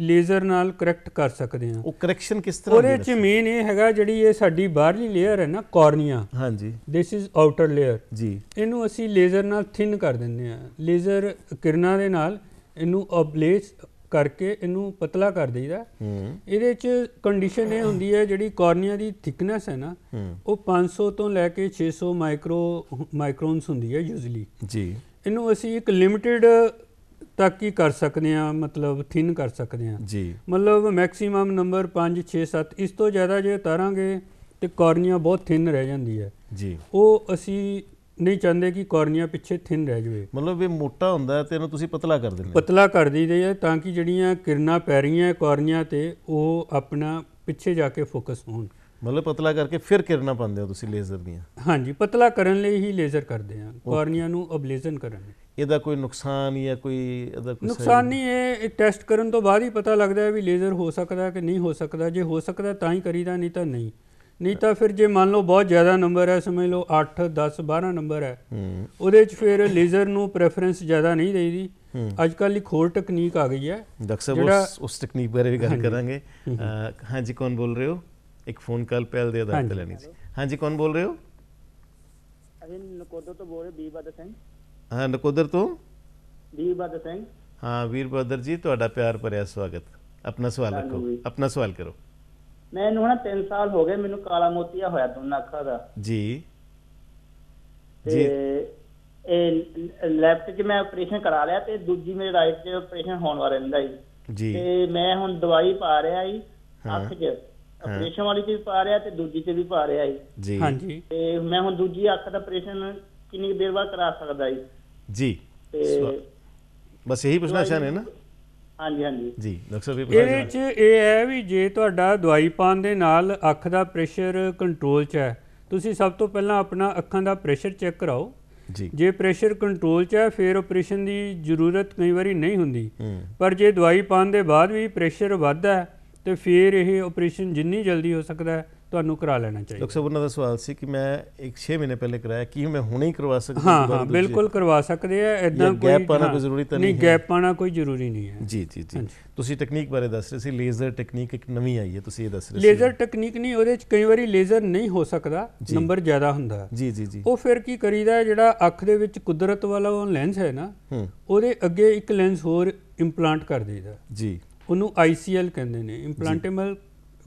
ਲੇਜ਼ਰ ਨਾਲ ਕਰੈਕਟ ਕਰ ਸਕਦੇ ਹਾਂ।
ਉਹ ਕਰੈਕਸ਼ਨ ਕਿਸ ਤਰ੍ਹਾਂ
ਉਹਦੇ
ਹੁੰਦੀ
ਚ
ਹੈ?
ਮੇਨ ਇਹ ਹੈਗਾ ਜਿਹੜੀ ਇਹ ਸਾਡੀ ਬਾਹਰਲੀ ਲੇਅਰ ਹੈ ਨਾ ਕਾਰਨੀਆ
ਹਾਂਜੀ।
ਦਿਸ ਇਜ਼ ਆਊਟਰ ਲੇਅਰ
ਜੀ।
ਇਹਨੂੰ ਅਸੀਂ ਲੇਜ਼ਰ ਨਾਲ ਥਿਨ ਕਰ ਦਿੰਦੇ ਆ ਲੇਜ਼ਰ ਕਿਰਨਾਂ ਦੇ ਨਾਲ ਇਹਨੂੰ ਅਬਲੇਸ ਕਰਕੇ ਇਹਨੂੰ ਪਤਲਾ ਕਰ ਦਈਦਾ।
ਹੂੰ।
ਇਹਦੇ ਚ ਕੰਡੀਸ਼ਨ ਇਹ ਹੁੰਦੀ ਹੈ ਜਿਹੜੀ ਕਾਰਨੀਆ ਦੀ ਥਿਕਨੈਸ ਹੈ ਨਾ
ਹੂੰ।
ਉਹ 500 ਤੋਂ ਲੈ ਕੇ 600 ਮਾਈਕਰੋ ਮਾਈਕਰੋਨਸ ਹੁੰਦੀ ਹੈ ਯੂਜ਼ਲੀ
ਜੀ।
ਇਹਨੂੰ ਅਸੀਂ ਇੱਕ ਲਿਮਿਟਿਡ ਤੱਕ ਹੀ ਕਰ ਸਕਦੇ ਆ ਮਤਲਬ ਥਿਨ ਕਰ ਸਕਦੇ ਆ
ਜੀ।
ਮਤਲਬ ਮੈਕਸਿਮਮ ਨੰਬਰ 5 6 7 ਇਸ ਤੋਂ ਜ਼ਿਆਦਾ ਜੇ ਉਤਾਰਾਂਗੇ ਤੇ ਕਾਰਨੀਆ ਬਹੁਤ ਥਿਨ ਰਹਿ ਜਾਂਦੀ ਹੈ।
ਜੀ।
ਉਹ ਅਸੀਂ ਨਹੀਂ ਚਾਹੁੰਦੇ ਕਿ ਕਾਰਨੀਆ ਪਿੱਛੇ ਥਿਨ ਰਹਿ ਜਾਵੇ।
ਮਤਲਬ ਇਹ ਮੋਟਾ ਹੁੰਦਾ ਤੇ ਇਹਨੂੰ ਤੁਸੀਂ ਪਤਲਾ ਕਰ ਦਿੰਦੇ।
ਪਤਲਾ ਕਰ ਦਈਦੇ ਆ ਤਾਂ ਕਿ ਜਿਹੜੀਆਂ ਕਿਰਨਾਂ ਪੈ ਰਹੀਆਂ ਕਾਰਨੀਆ ਤੇ ਉਹ ਆਪਣਾ ਪਿੱਛੇ ਜਾ ਕੇ ਫੋਕਸ ਹੋਣ।
ਮਤਲਬ ਪਤਲਾ ਕਰਕੇ ਫਿਰ ਕਿਰਨਾਂ ਪਾਉਂਦੇ ਹੋ ਤੁਸੀਂ ਲੇਜ਼ਰ ਦੀਆਂ?
ਹਾਂਜੀ ਪਤਲਾ ਕਰਨ ਲਈ ਹੀ ਲੇਜ਼ਰ ਕਰਦੇ ਆ ਕਾਰਨੀਆ ਨੂੰ ਅਬਲੇਜ਼ਨ ਕਰਨ ਲਈ।
ਇਹਦਾ ਕੋਈ ਨੁਕਸਾਨ ਜਾਂ ਕੋਈ ਇਹਦਾ ਕੋਈ
ਨੁਕਸਾਨ ਨਹੀਂ ਇਹ ਟੈਸਟ ਕਰਨ ਤੋਂ ਬਾਅਦ ਹੀ ਪਤਾ ਲੱਗਦਾ ਹੈ ਵੀ ਲੇਜ਼ਰ ਹੋ ਸਕਦਾ ਹੈ ਕਿ ਨਹੀਂ ਹੋ ਸਕਦਾ। ਜੇ ਹੋ ਸਕਦਾ ਤਾਂ ਹੀ ਕਰੀਦਾ ਨਹੀਂ ਤਾਂ ਨਹੀਂ। ਨਹੀਂ ਤਾਂ ਫਿਰ ਜੇ ਮੰਨ ਲਓ ਬਹੁਤ ਜ਼ਿਆਦਾ ਨੰਬਰ ਹੈ ਸਮਝ ਲਓ 8 10 12 ਨੰਬਰ ਹੈ
ਹੂੰ।
ਉਹਦੇ 'ਚ ਫਿਰ ਲੇਜ਼ਰ ਨੂੰ ਪ੍ਰੈਫਰੈਂਸ ਜ਼ਿਆਦਾ ਨਹੀਂ ਦੇਈਦੀ। ਅੱਜ ਕੱਲ੍ਹ ਇੱਕ ਹੋਰ ਟੈਕਨੀਕ ਆ ਗਈ ਹੈ।
ਡਾਕਟਰ ਉਸ ਉਸ ਟੈਕਨੀਕ ਬਾਰੇ ਵੀ ਗੱਲ। ਕਰਾਂਗੇ। ਹਾਂਜੀ ਕੌਣ ਬੋਲ ਰਹੇ ਹੋ? ਇੱਕ ਫੋਨ ਕਾਲ ਪਹਿਲ ਦੇ ਆਧਾਰ ਤੇ। ਲੈਣੀ ਸੀ। ਹਾਂਜੀ ਕੌਣ ਬੋਲ ਰਹੇ ਹੋ?
ਅਸੀਂ ਨਕੋਦਰ ਤੋਂ ਬੋਲ ਰਹੇ ਬੀਰਬਦਰ ਸਿੰਘ।
ਹਾਂ ਨਕੋਦਰ ਤੋਂ?
ਬੀਰਬਦਰ ਸਿੰਘ।
ਹਾਂ ਵੀਰ ਬਹਾਦਰ ਜੀ ਤੁਹਾਡਾ ਪਿਆਰ ਭਰਿਆ ਸਵਾਗਤ। ਆਪਣਾ ਸਵਾਲ ਰੱਖੋ। ਆਪਣਾ ਸਵਾਲ ਕਰੋ।
ਮੈਨੂੰ ਹੁਣ 3 ਸਾਲ ਹੋ ਗਏ ਮੈਨੂੰ ਕਾਲਾ ਮੋਤੀਆ ਹੋਇਆ ਦੋਨਾਂ ਅੱਖਾਂ ਦਾ।
ਜੀ।
ਤੇ
ਜੀ।
ਇਹ ਲੈਫਟ 'ਚ ਮੈਂ ਆਪਰੇਸ਼ਨ ਕਰਾ ਲਿਆ ਤੇ ਦੂਜੀ ਮੇਰੇ ਰਾਈਟ 'ਚ ਆਪਰੇਸ਼ਨ ਹੋਣ ਵਾਲਾ ਰਹਿੰਦਾ ਜੀ।
ਜੀ।
ਤੇ ਮੈਂ ਹੁਣ ਦਵਾਈ ਪਾ ਰਿਹਾ ਜੀ। ਅੱਖ 'ਚ। ਆਪਰੇਸ਼ਨ ਵਾਲੀ 'ਚ ਵੀ ਪਾ ਰਿਹਾ ਤੇ ਦੂਜੀ 'ਚ ਵੀ ਪਾ ਰਿਹਾ ਜੀ।
ਜੀ।
ਹਾਂਜੀ।
ਤੇ ਮੈਂ ਹੁਣ ਦੂਜੀ ਅੱਖ ਦਾ ਆਪਰੇਸ਼ਨ ਕਿੰਨੀ ਦੇਰ ਬਾਅਦ ਕਰਾ ਸਕਦਾ ਜੀ।
ਜੀ
ਤੇ
ਬਸ ਇਹੀ ਪੁੱਛਣਾ ਚਾਹੁੰਦੇ ਨਾ?
ਹਾਂਜੀ ਹਾਂਜੀ।
ਜੀ ਡਾਕਟਰ ਸਾਹਿਬ
ਇਹਦੇ ਚ ਇਹ ਹੈ ਵੀ ਜੇ ਤੁਹਾਡਾ ਦਵਾਈ ਪਾਉਣ ਦੇ ਨਾਲ ਅੱਖ ਦਾ ਪ੍ਰੈਸ਼ਰ ਕੰਟਰੋਲ 'ਚ ਹੈ ਤੁਸੀਂ ਸਭ ਤੋਂ ਪਹਿਲਾਂ ਆਪਣਾ ਅੱਖਾਂ ਦਾ ਪ੍ਰੈਸ਼ਰ ਚੈੱਕ ਕਰਾਓ।
ਜੀ।
ਜੇ ਪ੍ਰੈਸ਼ਰ ਕੰਟਰੋਲ 'ਚ ਹੈ ਫਿਰ ਆਪਰੇਸ਼ਨ ਦੀ ਜ਼ਰੂਰਤ ਕਈ ਵਾਰੀ ਨਹੀਂ ਹੁੰਦੀ। ਪਰ ਜੇ ਦਵਾਈ ਪਾਉਣ ਦੇ ਬਾਅਦ ਵੀ ਪ੍ਰੈਸ਼ਰ ਵੱਧਦਾ ਹੈ ਤੇ ਫਿਰ ਇਹ ਆਪਰੇਸ਼ਨ ਜਿੰਨੀ ਜਲਦੀ ਹੋ ਸਕਦਾ ਹੈ ਤੁਹਾਨੂੰ ਕਰਾ ਲੈਣਾ ਚਾਹੀਦਾ
ਡਾਕਟਰ ਸਾਹਿਬ ਉਹਨਾਂ ਦਾ ਸਵਾਲ ਸੀ ਕਿ ਮੈਂ ਇੱਕ 6 ਮਹੀਨੇ ਪਹਿਲੇ ਕਰਾਇਆ ਕੀ ਮੈਂ ਹੁਣੇ ਹੀ ਕਰਵਾ ਸਕਦਾ
ਹਾਂ ਹਾਂ? ਬਿਲਕੁਲ ਕਰਵਾ ਸਕਦੇ ਆ ਇਦਾਂ ਕੋਈ
ਪਾਉਣਾ
ਹਾਂ,
ਕੋਈ ਜ਼ਰੂਰੀ ਤਾਂ ਨਹੀਂ
ਨਹੀਂ? ਗੈਪ ਪਾਣਾ ਕੋਈ ਜ਼ਰੂਰੀ ਨਹੀਂ ਹੈ
ਜੀ ਜੀ ਜੀ। ਤੁਸੀਂ ਟੈਕਨੀਕ ਬਾਰੇ ਦੱਸ ਰਹੇ ਸੀ ਲੇਜ਼ਰ ਟੈਕਨੀਕ ਇੱਕ ਨਵੀਂ ਆਈ ਹੈ ਤੁਸੀਂ ਇਹ ਦੱਸ ਰਹੇ ਸੀ
ਲੇਜ਼ਰ ਟੈਕਨੀਕ ਨਹੀਂ ਉਹਦੇ ਚ ਕਈ ਵਾਰੀ ਲੇਜ਼ਰ ਨਹੀਂ ਹੋ ਸਕਦਾ। ਨੰਬਰ ਜ਼ਿਆਦਾ ਹੁੰਦਾ।
ਜੀ ਜੀ ਜੀ
ਉਹ ਫਿਰ ਕੀ ਕਰੀਦਾ ਜਿਹੜਾ ਅੱਖ ਦੇ ਵਿੱਚ ਕੁਦਰਤ ਵਾਲਾ ਉਹ ਲੈਂਸ ਹੈ ਨਾ ਉਹਦੇ ਅੱਗੇ ਇੱਕ ਲੈਂਸ ਹੋਰ ਇੰਪਲਾਂਟ ਕਰ ਦੇਈਦਾ
ਜੀ
ਉਹਨੂੰ ICL ਕਹਿੰਦੇ ਨੇ ਇੰਪਲਾਂਟੇਬਲ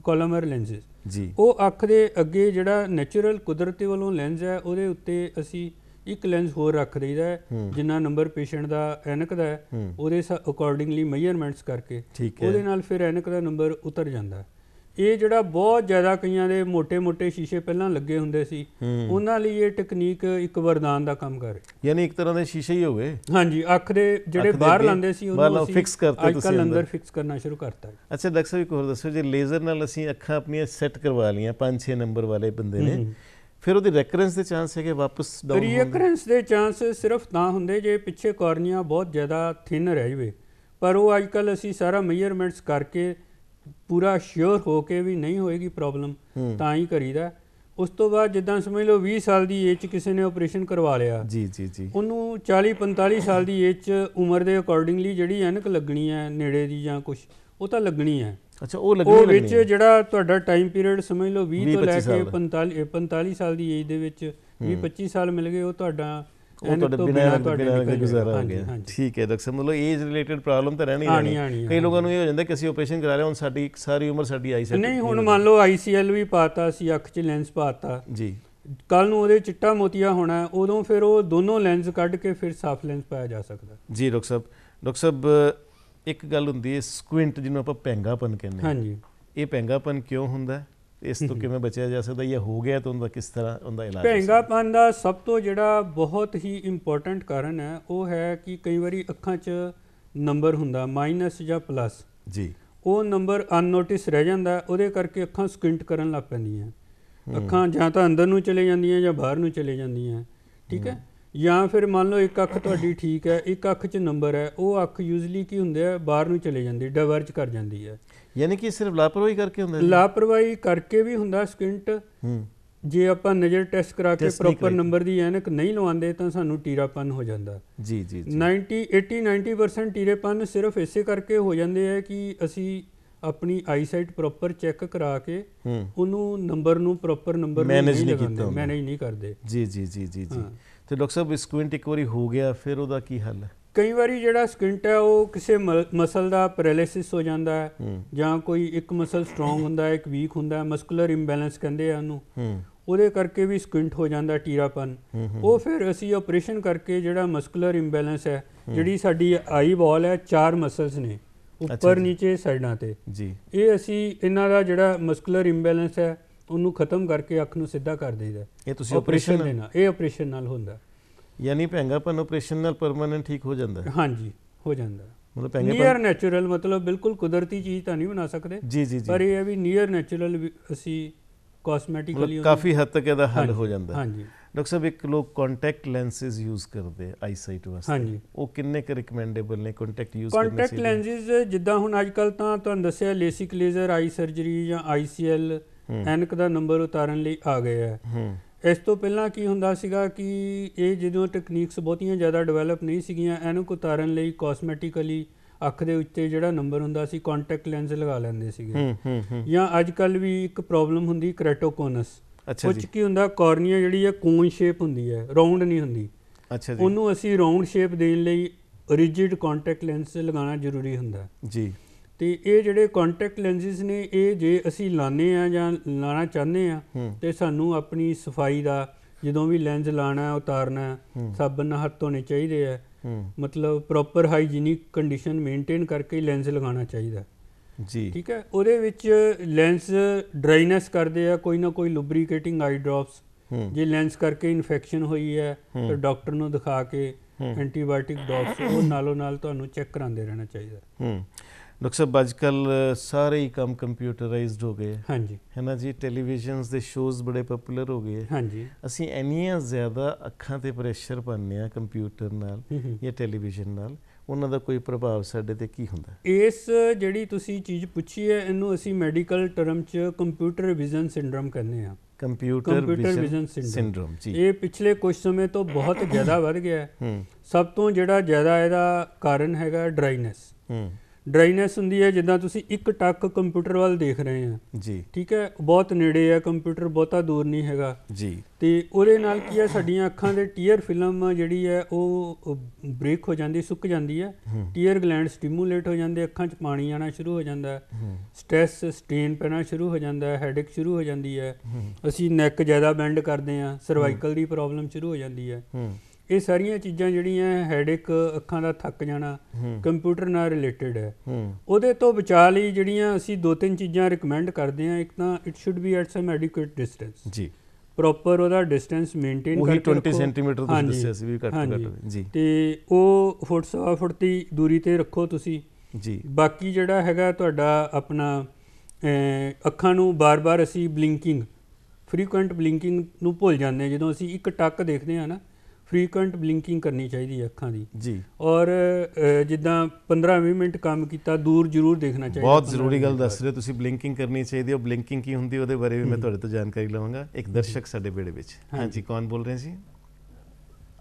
ਕੋਲਮਰ ਲੈਂਸਸ
ਜੀ
ਉਹ ਅੱਖ ਦੇ ਅੱਗੇ ਜਿਹੜਾ ਨੈਚੁਰਲ ਕੁਦਰਤੀ ਵੱਲੋਂ ਲੈਂਸ ਹੈ ਉਹਦੇ ਉੱਤੇ ਅਸੀਂ ਇੱਕ ਲੈਂਸ ਹੋਰ ਰੱਖ ਦਈਦਾ ਹੈ। ਜਿੰਨਾ ਨੰਬਰ ਪੇਸ਼ੈਂਟ ਦਾ ਐਨਕ ਦਾ ਹੈ ਉਹਦੇ ਅਕੋਰਡਿੰਗਲੀ ਮੈਜ਼ਰਮੈਂਟਸ ਕਰਕੇ ਉਹਦੇ ਨਾਲ ਫਿਰ ਐਨਕ ਦਾ ਨੰਬਰ ਉਤਰ ਜਾਂਦਾ ਹੈ। ਇਹ ਜਿਹੜਾ ਬਹੁਤ ਜ਼ਿਆਦਾ ਕਈਆਂ ਦੇ ਮੋٹے-ਮੋٹے ਸ਼ੀਸ਼ੇ ਪਹਿਲਾਂ ਲੱਗੇ ਹੁੰਦੇ ਸੀ ਉਹਨਾਂ ਲਈ ਇਹ ਟੈਕਨੀਕ ਇੱਕ ਵਰਦਾਨ ਦਾ ਕੰਮ ਕਰ
ਯਾਨੀ ਇੱਕ ਤਰ੍ਹਾਂ ਦੇ ਸ਼ੀਸ਼ੇ ਹੀ ਹੋ
ਹਾਂਜੀ ਅੱਖ ਦੇ ਜਿਹੜੇ ਬਾਹਰ ਲਾਂਦੇ ਸੀ ਉਹਨੂੰ
ਅਸੀਂ ਫਿਕਸ ਕਰਤੇ ਤੁਸੀਂ
ਅੱਜਕੱਲ
ਅੰਦਰ
ਫਿਕਸ ਕਰਨਾ ਸ਼ੁਰੂ ਕਰਤਾ
ਅੱਛਾ ਡਾਕਟਰ ਸਾਹਿਬ ਇੱਕ ਹੋਰ ਦੱਸੋ ਜੇ ਲੇਜ਼ਰ ਨਾਲ ਅਸੀਂ ਅੱਖਾਂ ਆਪਣੀਆਂ ਸੈੱਟ ਕਰਵਾ ਲੀਆਂ 5-6 ਨੰਬਰ ਵਾਲੇ ਬੰਦੇ ਨੇ ਫਿਰ ਉਹਦੇ ਰੈਕਰੈਂਸ ਦੇ ਚਾਂਸ ਹੈਗੇ ਵਾਪਸ ਡਾਊਨ
ਰੀਕਰੈਂਸ ਦੇ? ਚਾਂਸ ਸਿਰਫ ਤਾਂ ਹੁੰਦੇ ਜੇ ਪਿੱਛੇ ਕਾਰਨੀਆ ਬਹੁਤ ਜ਼ਿਆਦਾ ਥਿਨ ਰਹਿ ਜਵੇ। ਪਰ ਉਹ ਅੱਜਕੱਲ ਅਸੀਂ ਸਾਰਾ ਮੈਜ਼ਰਮੈਂਟਸ ਕਰਕੇ ਪੂਰਾ ਸ਼ੋਰ ਹੋ ਕੇ ਵੀ ਨਹੀਂ ਹੋਏਗੀ ਪ੍ਰੋਬਲਮ। ਤਾਂ ਹੀ ਕਰੀਦਾ ਉਸ ਤੋਂ ਬਾਅਦ ਜਿੱਦਾਂ ਸਮਝ ਲਓ 20 ਸਾਲ ਦੀ ਏਜ 'ਚ ਕਿਸੇ ਨੇ ਆਪਰੇਸ਼ਨ ਕਰਵਾ ਲਿਆ
ਜੀ ਜੀ ਜੀ
ਉਹਨੂੰ 40 45 ਸਾਲ ਦੀ ਏਜ 'ਚ ਉਮਰ ਦੇ ਅਕੋਰਡਿੰਗਲੀ ਜਿਹੜੀ ਐਨਕ ਲੱਗਣੀ ਹੈ ਨੇੜੇ ਦੀ ਜਾਂ ਕੁਝ ਉਹ ਤਾਂ ਲੱਗਣੀ ਹੈ
ਅੱਛਾ ਉਹ ਲੱਗਣੀ
ਉਹ ਵਿੱਚ। ਜਿਹੜਾ ਤੁਹਾਡਾ ਟਾਈਮ ਪੀਰੀਅਡ ਸਮਝ ਲਓ 20
ਵੀਹ
ਤੋਂ ਲੈ ਕੇ
ਸਾਲ।
45 45 ਸਾਲ ਦੀ ਏਜ ਦੇ ਵਿੱਚ 20 25 ਸਾਲ ਮਿਲ ਗਏ ਉਹ ਤੁਹਾਡਾ
ਉਹ ਤੁਹਾਡੇ ਬਿਨਾਂ
ਬਿਨਾਂ
ਗੁਜ਼ਾਰਾ ਹੋ ਗਿਆ। ਠੀਕ ਹੈ ਡਾਕਟਰ ਮਤਲਬ ਏਜ ਰਿਲੇਟਡ ਪ੍ਰੋਬਲਮ ਤਾਂ ਰਹਿਣੀ ਰਹਿਣੀ ਕਈ ਲੋਕਾਂ ਨੂੰ ਇਹ ਹੋ ਜਾਂਦਾ ਕਿ ਅਸੀਂ ਆਪਰੇਸ਼ਨ ਕਰਾ ਲਿਆ ਹੁਣ ਸਾਡੀ ਸਾਰੀ ਉਮਰ ਸਾਡੀ ਆਈ
ਨਹੀਂ ਹੁਣ ਮੰਨ ਲਓ ਆਈਸੀਐਲ ਵੀ ਪਾਤਾ ਸੀ ਅੱਖ 'ਚ ਲੈਂਸ ਪਾਤਾ।
ਜੀ।
ਕੱਲ ਨੂੰ ਉਹਦੇ ਚਿੱਟਾ ਮੋਤੀਆ ਹੋਣਾ ਉਦੋਂ ਫਿਰ ਉਹ ਦੋਨੋਂ ਲੈਂਸ ਕੱਢ ਕੇ ਫਿਰ ਸਾਫ਼ ਲੈਂਸ ਪਾਇਆ ਜਾ ਸਕਦਾ।
ਜੀ ਡਾਕਟਰ ਸਾਹਿਬ ਡਾਕਟਰ ਸਾਹਿਬ ਇੱਕ ਗੱਲ ਹੁੰਦੀ ਹੈ ਸਕੁਇੰਟ ਜਿਹਨੂੰ ਆਪਾਂ ਪੈਂਗਾਪਨ ਕਹਿੰਦੇ ਹਾਂ।
ਹਾਂਜੀ।
ਇਹ ਪੈਂਗਾਪਨ ਕਿਉਂ ਹੁੰਦਾ? ਹੈ? ਇਸ ਤੋਂ ਕਿਵੇਂ ਬਚਿਆ ਜਾ ਸਕਦਾ ਜਾਂ ਹੋ ਗਿਆ ਤਾਂ ਉਹਦਾ ਕਿਸ ਤਰ੍ਹਾਂ ਉਹਦਾ ਇਲਾਜ?
ਭੈਂਗਾਪਨ ਦਾ ਸਭ ਤੋਂ ਜਿਹੜਾ ਬਹੁਤ ਹੀ ਇੰਪੋਰਟੈਂਟ ਕਾਰਨ ਹੈ ਉਹ ਹੈ ਕਿ ਕਈ ਵਾਰੀ ਅੱਖਾਂ 'ਚ ਨੰਬਰ ਹੁੰਦਾ ਮਾਈਨਸ ਜਾਂ ਪਲੱਸ
ਜੀ।
ਉਹ ਨੰਬਰ ਅਨਨੋਟਿਸ ਰਹਿ ਜਾਂਦਾ ਉਹਦੇ ਕਰਕੇ ਅੱਖਾਂ ਸਕਿੰਟ ਕਰਨ ਲੱਗ ਪੈਂਦੀਆਂ। ਅੱਖਾਂ ਜਾਂ ਤਾਂ ਅੰਦਰ ਨੂੰ ਚਲੇ ਜਾਂਦੀਆਂ ਜਾਂ ਬਾਹਰ ਨੂੰ ਚਲੇ ਜਾਂਦੀਆਂ ਠੀਕ ਹੈ? ਜਾਂ ਫਿਰ ਮੰਨ ਲਓ ਇੱਕ ਅੱਖ ਤੁਹਾਡੀ ਠੀਕ ਹੈ ਇੱਕ ਅੱਖ 'ਚ ਨੰਬਰ ਹੈ ਉਹ ਅੱਖ ਯੂਜ਼ਲੀ ਕੀ ਹੁੰਦੇ ਆ ਬਾਹਰ ਨੂੰ ਚਲੇ ਜਾਂਦੀ ਡਾਇਵਰਜ ਕਰ ਜਾਂਦੀ ਹੈ।
ਯਾਨੀ ਕਿ ਸਿਰਫ ਲਾਪਰਵਾਹੀ ਕਰਕੇ ਹੁੰਦਾ?
ਲਾਪਰਵਾਹੀ ਕਰਕੇ ਵੀ ਹੁੰਦਾ ਸਕਿੰਟ
ਹੂੰ
ਜੇ ਆਪਾਂ ਨਜ਼ਰ ਟੈਸਟ ਕਰਾ ਕੇ ਪ੍ਰੋਪਰ। ਨੰਬਰ ਦੀ ਐਨਕ ਨਹੀਂ ਲਵਾਉਂਦੇ ਤਾਂ ਸਾਨੂੰ ਟੀਰਾਪਨ ਹੋ ਜਾਂਦਾ
ਜੀ ਜੀ ਜੀ
90 80 90% ਟੀਰੇਪਨ ਸਿਰਫ ਇਸੇ ਕਰਕੇ ਹੋ ਜਾਂਦੇ ਆ ਕਿ ਅਸੀਂ ਆਪਣੀ ਆਈਸਾਈਟ ਪ੍ਰੋਪਰ ਚੈੱਕ ਕਰਾ ਕੇ ਉਹਨੂੰ ਨੰਬਰ ਨੂੰ ਪ੍ਰੋਪਰ ਨੰਬਰ ਨਹੀਂ
ਕੀਤਾ।
ਮੈਨੇਜ ਨਹੀਂ ਕਰਦੇ
ਜੀ ਜੀ ਜੀ ਜੀ। ਤੇ ਡਾਕਟਰ ਸਾਹਿਬ ਸਕੁਇੰਟ ਇੱਕ ਵਾਰੀ ਹੋ ਗਿਆ ਫਿਰ ਉਹਦਾ ਕੀ ਹੱਲ ਹੈ
ਕਈ ਵਾਰੀ ਜਿਹੜਾ ਸਕਿੰਟ ਹੈ ਉਹ ਕਿਸੇ ਮਸਲ ਦਾ ਪੈਰਾਲਿਸਿਸ ਹੋ ਜਾਂਦਾ ਹੈ ਜਾਂ ਕੋਈ ਇੱਕ ਮਸਲ ਸਟਰੋਂਗ ਹੁੰਦਾ ਹੈ ਇੱਕ ਵੀਕ ਹੁੰਦਾ ਹੈ ਮਸਕੂਲਰ ਇੰਬੈਲੈਂਸ ਕਹਿੰਦੇ ਆ ਉਹਨੂੰ। ਉਹਦੇ ਕਰਕੇ ਵੀ ਸਕਿੰਟ ਹੋ ਜਾਂਦਾ ਟੀਰਾਪਨ। ਉਹ ਫਿਰ ਅਸੀਂ ਆਪਰੇਸ਼ਨ ਕਰਕੇ ਜਿਹੜਾ ਮਸਕੂਲਰ ਇੰਬੈਲੈਂਸ ਹੈ ਜਿਹੜੀ ਸਾਡੀ ਆਈ ਬਾਲ ਹੈ ਚਾਰ ਮਸਲਸ ਨੇ ਉੱਪਰ। ਨੀਚੇ ਸਾਈਡਾਂ ਤੇ।
ਜੀ।
ਇਹ ਅਸੀਂ ਇਹਨਾਂ ਦਾ ਜਿਹੜਾ ਮਸਕੂਲਰ ਇੰਬੈਲੈਂਸ ਹੈ ਉਹਨੂੰ ਖਤਮ ਕਰਕੇ ਅੱਖ ਨੂੰ ਸਿੱਧਾ ਕਰ ਦਈਦਾ
ਇਹ ਤੁਸੀਂ
ਆਪਰੇਸ਼ਨ
ਆਪਰੇਸ਼ਨ
ਦੇ ਨਾਲ ਇਹ ਆਪਰੇਸ਼ਨ ਨਾਲ ਹੁੰਦਾ
ਯਾਨੀ ਪੈਂਗਾਪਨ ਆਪਰੇਸ਼ਨ ਨਾਲ ਪਰਮਾਨੈਂਟ ਠੀਕ ਹੋ ਜਾਂਦਾ ਹੈ।
ਹਾਂਜੀ ਹੋ ਜਾਂਦਾ
ਮਤਲਬ
ਨੀਅਰ
ਪੈਂਗਾਪਨ
ਨੈਚੁਰਲ ਮਤਲਬ ਬਿਲਕੁਲ ਕੁਦਰਤੀ ਚੀਜ਼ ਤਾਂ ਨਹੀਂ ਬਣਾ ਸਕਦੇ।
ਜੀ ਜੀ ਜੀ।
ਪਰ ਇਹ ਹੈ ਵੀ ਨੀਅਰ ਨੈਚੁਰਲ ਅਸੀਂ ਕਾਸਮੈਟਿਕਲੀ
ਕਾਫੀ ਹੱਦ ਤੱਕ ਇਹਦਾ ਹੱਲ ਹੋ ਜਾਂਦਾ ਹੈ।
ਹਾਂਜੀ।
ਡਾਕਟਰ ਸਾਹਿਬ ਇੱਕ ਲੋਕ ਕੰਟੈਕਟ ਲੈਂਸਸ ਯੂਜ਼ ਕਰਦੇ ਆਈਸਾਈਟ ਵਾਸਤੇ।
ਹਾਂਜੀ।
ਉਹ ਕਿੰਨੇ ਕੁ ਰਿਕਮੈਂਡੇਬਲ ਨੇ ਕੰਟੈਕਟ ਯੂਜ਼ ਕਰਨੇ
ਕੰਟੈਕਟ ਲੈਂਸਿਸ ਜਿੱਦਾਂ ਹੁਣ ਅੱਜ ਕੱਲ ਤਾਂ ਤੁਹਾਨੂੰ ਦੱਸਿਆ ਲੇਸਿਕ ਲੇਜ਼ਰ ਆਈ ਸਰਜਰੀ ਜਾਂ ਆਈਸੀਐਲ
ਹੂੰ।
ਐਨਕ ਦਾ ਨੰਬਰ ਉਤਾਰਨ ਲਈ ਆ ਹੈ
ਹੂੰ।
ਇਸ ਤੋਂ ਪਹਿਲਾਂ ਕੀ ਹੁੰਦਾ ਸੀਗਾ ਕਿ ਇਹ ਜਦੋਂ ਟੈਕਨੀਕਸ ਬਹੁਤੀਆਂ ਜ਼ਿਆਦਾ ਡਿਵੈਲਪ ਨਹੀਂ ਸੀਗੀਆਂ ਐਨਕ ਉਤਾਰਨ ਲਈ ਕਾਸਮੈਟਿਕਲੀ ਅੱਖ ਦੇ ਉੱਤੇ ਜਿਹੜਾ ਨੰਬਰ ਹੁੰਦਾ ਸੀ ਕੰਟੈਕਟ ਲੈਂਸ ਲਗਾ ਲੈਂਦੇ ਸੀਗੇ।
ਹੂੰ ਹੂੰ ਹੂੰ।
ਜਾਂ ਅੱਜ ਕੱਲ ਵੀ ਇੱਕ ਪ੍ਰੋਬਲਮ ਹੁੰਦੀ ਕ੍ਰੈਟੋਕੋਨਸ
ਅੱਛਾ
ਉਹ
ਜੀ।
'ਚ ਕੀ ਹੁੰਦਾ ਕਾਰਨੀਆ ਜਿਹੜੀ ਹੈ ਕੋਨ ਸ਼ੇਪ ਹੁੰਦੀ ਹੈ ਰਾਉਂਡ ਨਹੀਂ ਹੁੰਦੀ।
ਅੱਛਾ ਜੀ।
ਉਹਨੂੰ ਅਸੀਂ ਰਾਉਂਡ ਸ਼ੇਪ ਦੇਣ ਲਈ ਰਿਜਿਡ ਕੰਟੈਕਟ ਲੈਂਸ ਲਗਾਉਣਾ ਜ਼ਰੂਰੀ ਹੁੰਦਾ।
ਜੀ।
ਤੇ ਇਹ ਜਿਹੜੇ ਕੰਟੈਕਟ ਲੈਂਸਿਸ ਨੇ ਇਹ ਜੇ ਅਸੀਂ ਲਾਣੇ ਆ ਜਾਂ ਲਾਣਾ ਚਾਹੁੰਦੇ ਆ ਤੇ ਸਾਨੂੰ ਆਪਣੀ ਸਫ਼ਾਈ ਦਾ ਜਦੋਂ ਵੀ ਲੈਂਸ ਲਾਣਾ ਉਤਾਰਨਾ। ਸਾਬਣ ਨਾਲ ਹੱਥ ਧੋਣੇ ਚਾਹੀਦੇ ਆ। ਮਤਲਬ ਪ੍ਰੋਪਰ ਹਾਈਜੀਨਿਕ ਕੰਡੀਸ਼ਨ ਮੇਨਟੇਨ ਕਰਕੇ ਹੀ ਲੈਂਸ ਲਗਾਉਣਾ ਚਾਹੀਦਾ।
ਜੀ।
ਠੀਕ ਹੈ? ਉਹਦੇ ਵਿੱਚ ਲੈਂਸ ਡਰਾਈਨੈਸ ਕਰਦੇ ਆ ਕੋਈ ਨਾ ਕੋਈ ਲੁਬਰੀਕੇਟਿੰਗ ਆਈ ਡ੍ਰੌਪਸ ਜੇ ਲੈਂਸ ਕਰਕੇ ਇਨਫੈਕਸ਼ਨ ਹੋਈ ਹੈ। ਤਾਂ ਡਾਕਟਰ ਨੂੰ ਦਿਖਾ ਕੇ। ਐਂਟੀਬਾਇਓਟਿਕ ਡੋਜ਼ ਉਹ ਨਾਲੋਂ ਨਾਲ ਤੁਹਾਨੂੰ ਚੈੱਕ ਕਰਾਉਂਦੇ ਰਹਿਣਾ ਚਾਹੀਦਾ।
ਹੂੰ। ਡਾਕਟਰ ਸਾਹਿਬ ਅੱਜ ਕੱਲ ਸਾਰੇ ਹੀ ਕੰਮ ਕੰਪਿਊਟਰਾਈਜ਼ਡ ਹੋ ਗਏ
ਹਾਂਜੀ।
ਹੈ ਨਾ ਜੀ? ਟੈਲੀਵਿਜ਼ਨਸ ਦੇ ਸ਼ੋਜ਼ ਬੜੇ ਪਪੂਲਰ ਹੋ ਗਏ।
ਹਾਂਜੀ।
ਅਸੀਂ ਇੰਨੀਆਂ ਜ਼ਿਆਦਾ ਅੱਖਾਂ ਤੇ ਪ੍ਰੈਸ਼ਰ ਪਾਉਂਦੇ ਆ ਕੰਪਿਊਟਰ ਨਾਲ। ਜਾਂ ਟੈਲੀਵਿਜ਼ਨ ਨਾਲ ਉਹਨਾਂ ਦਾ ਕੋਈ ਪ੍ਰਭਾਵ ਸਾਡੇ ਤੇ ਕੀ ਹੁੰਦਾ?
ਇਸ ਜਿਹੜੀ ਤੁਸੀਂ ਚੀਜ਼ ਪੁੱਛੀ ਹੈ ਇਹਨੂੰ ਅਸੀਂ ਮੈਡੀਕਲ ਟਰਮ 'ਚ ਕੰਪਿਊਟਰ ਵਿਜ਼ਨ ਸਿੰਡਰਮ ਕਹਿੰਦੇ ਆ
ਕੰਪਿਊਟਰ ਵਿਜ਼ਨ
ਸਿੰਡਰਮ
ਜੀ।
ਇਹ ਪਿਛਲੇ ਕੁਝ ਸਮੇਂ ਤੋਂ ਬਹੁਤ ਜ਼ਿਆਦਾ ਵੱਧ ਗਿਆ ਹੈ।
ਹੂੰ।
ਸਭ ਤੋਂ ਜਿਹੜਾ ਜ਼ਿਆਦਾ ਇਹਦਾ ਕਾਰਨ ਹੈਗਾ ਡਰਾਈਨੈਸ
ਹੂੰ।
ਡਰਾਈਨੈਸ ਹੁੰਦੀ ਹੈ ਜਿੱਦਾਂ ਤੁਸੀਂ ਇੱਕ ਟੱਕ ਕੰਪਿਊਟਰ ਵੱਲ ਦੇਖ ਰਹੇ ਆ
ਜੀ।
ਠੀਕ ਹੈ ਬਹੁਤ ਨੇੜੇ ਹੈ ਕੰਪਿਊਟਰ ਬਹੁਤਾ ਦੂਰ ਨਹੀਂ ਹੈਗਾ।
ਜੀ।
ਤੇ ਉਹਦੇ ਨਾਲ ਕੀ ਹੈ ਸਾਡੀਆਂ ਅੱਖਾਂ ਦੇ ਟੀਅਰ ਫਿਲਮ ਜਿਹੜੀ ਹੈ ਉਹ ਬ੍ਰੇਕ ਹੋ ਜਾਂਦੀ ਸੁੱਕ ਜਾਂਦੀ ਹੈ। ਟੀਅਰ ਗਲੈਂਡ ਸਟਿਮੂਲੇਟ ਹੋ ਜਾਂਦੇ ਅੱਖਾਂ 'ਚ ਪਾਣੀ ਆਣਾ ਸ਼ੁਰੂ ਹੋ ਜਾਂਦਾ। ਹੈ। ਸਟ੍ਰੈਸ ਸਟ੍ਰੇਨ ਪੈਣਾ ਸ਼ੁਰੂ ਹੋ ਜਾਂਦਾ ਹੈ ਹੈਡੇਕ ਸ਼ੁਰੂ ਹੋ ਜਾਂਦੀ ਹੈ।
ਹੂੰ।
ਅਸੀਂ ਨੈਕ ਜ਼ਿਆਦਾ ਬੈਂਡ ਕਰਦੇ ਆ ਸਰਵਾਈਕਲ ਦੀ ਪ੍ਰੋਬਲਮ ਸ਼ੁਰੂ ਹੋ ਜਾਂਦੀ ਹੈ।
ਹੂੰ।
ਇਹ ਸਾਰੀਆਂ ਚੀਜ਼ਾਂ ਜਿਹੜੀਆਂ ਹੈਡੇਕ ਅੱਖਾਂ ਦਾ ਥੱਕ ਜਾਣਾ
ਹੂੰ।
ਕੰਪਿਊਟਰ ਨਾਲ ਰਿਲੇਟਡ ਹੈ।
ਹੂੰ।
ਉਹਦੇ ਤੋਂ ਬਚਾਅ ਲਈ ਜਿਹੜੀਆਂ ਅਸੀਂ ਦੋ ਤਿੰਨ ਚੀਜ਼ਾਂ ਰეკਮੈਂਡ ਕਰਦੇ ਆ ਇੱਕ ਤਾਂ it should be at some adequate distance
ਜੀ।
ਪ੍ਰੋਪਰ ਉਹਦਾ ਡਿਸਟੈਂਸ ਮੇਨਟੇਨ
ਉਹੀ
ਕਰਕੇ
20
ਰੱਖੋ।
ਸੈਂਟੀਮੀਟਰ ਤੁਸੀਂ ਦੱਸਿਆ ਸੀ ਵੀ ਘੱਟ ਤੋਂ। ਘੱਟ ਜੀ।
ਤੇ ਉਹ ਫੁੱਟ ਸਵਾ ਫੁੱਟ ਦੀ ਦੂਰੀ ਤੇ ਰੱਖੋ ਤੁਸੀਂ।
ਜੀ।
ਬਾਕੀ ਜਿਹੜਾ ਹੈਗਾ ਤੁਹਾਡਾ ਆਪਣਾ ਅੱਖਾਂ ਨੂੰ ਬਾਰ-ਬਾਰ ਅਸੀਂ ਬਲਿੰਕਿੰਗ ਫ੍ਰੀਕੁਐਂਟ ਬਲਿੰਕਿੰਗ ਨੂੰ ਭੁੱਲ ਜਾਂਦੇ ਹਾਂ। ਜਦੋਂ ਅਸੀਂ ਇੱਕ ਟੱਕ ਦੇਖਦੇ ਹਾਂ ਨਾ ਫ੍ਰੀਕੁਐਂਟ ਬਲਿੰਕਿੰਗ ਕਰਨੀ ਚਾਹੀਦੀ ਹੈ ਅੱਖਾਂ ਦੀ।
ਜੀ।
ਔਰ ਜਿੱਦਾਂ 15-20 ਮਿੰਟ ਕੰਮ ਕੀਤਾ ਦੂਰ ਜ਼ਰੂਰ ਦੇਖਣਾ ਚਾਹੀਦਾ
ਬਹੁਤ
15
ਜ਼ਰੂਰੀ ਗੱਲ ਦੱਸ ਰਹੇ ਤੁਸੀਂ ਬਲਿੰਕਿੰਗ ਕਰਨੀ ਚਾਹੀਦੀ ਹੈ। ਉਹ ਬਲਿੰਕਿੰਗ ਕੀ ਹੁੰਦੀ ਉਹਦੇ ਬਾਰੇ ਵੀ ਮੈਂ ਤੁਹਾਡੇ ਤੋਂ ਜਾਣਕਾਰੀ ਲਵਾਂਗਾ। ਇੱਕ ਦਰਸ਼ਕ ਸਾਡੇ ਬੇੜੇ ਵਿੱਚ।
ਹਾਂਜੀ।
ਕੌਣ ਬੋਲ ਰਹੇ ਸੀ?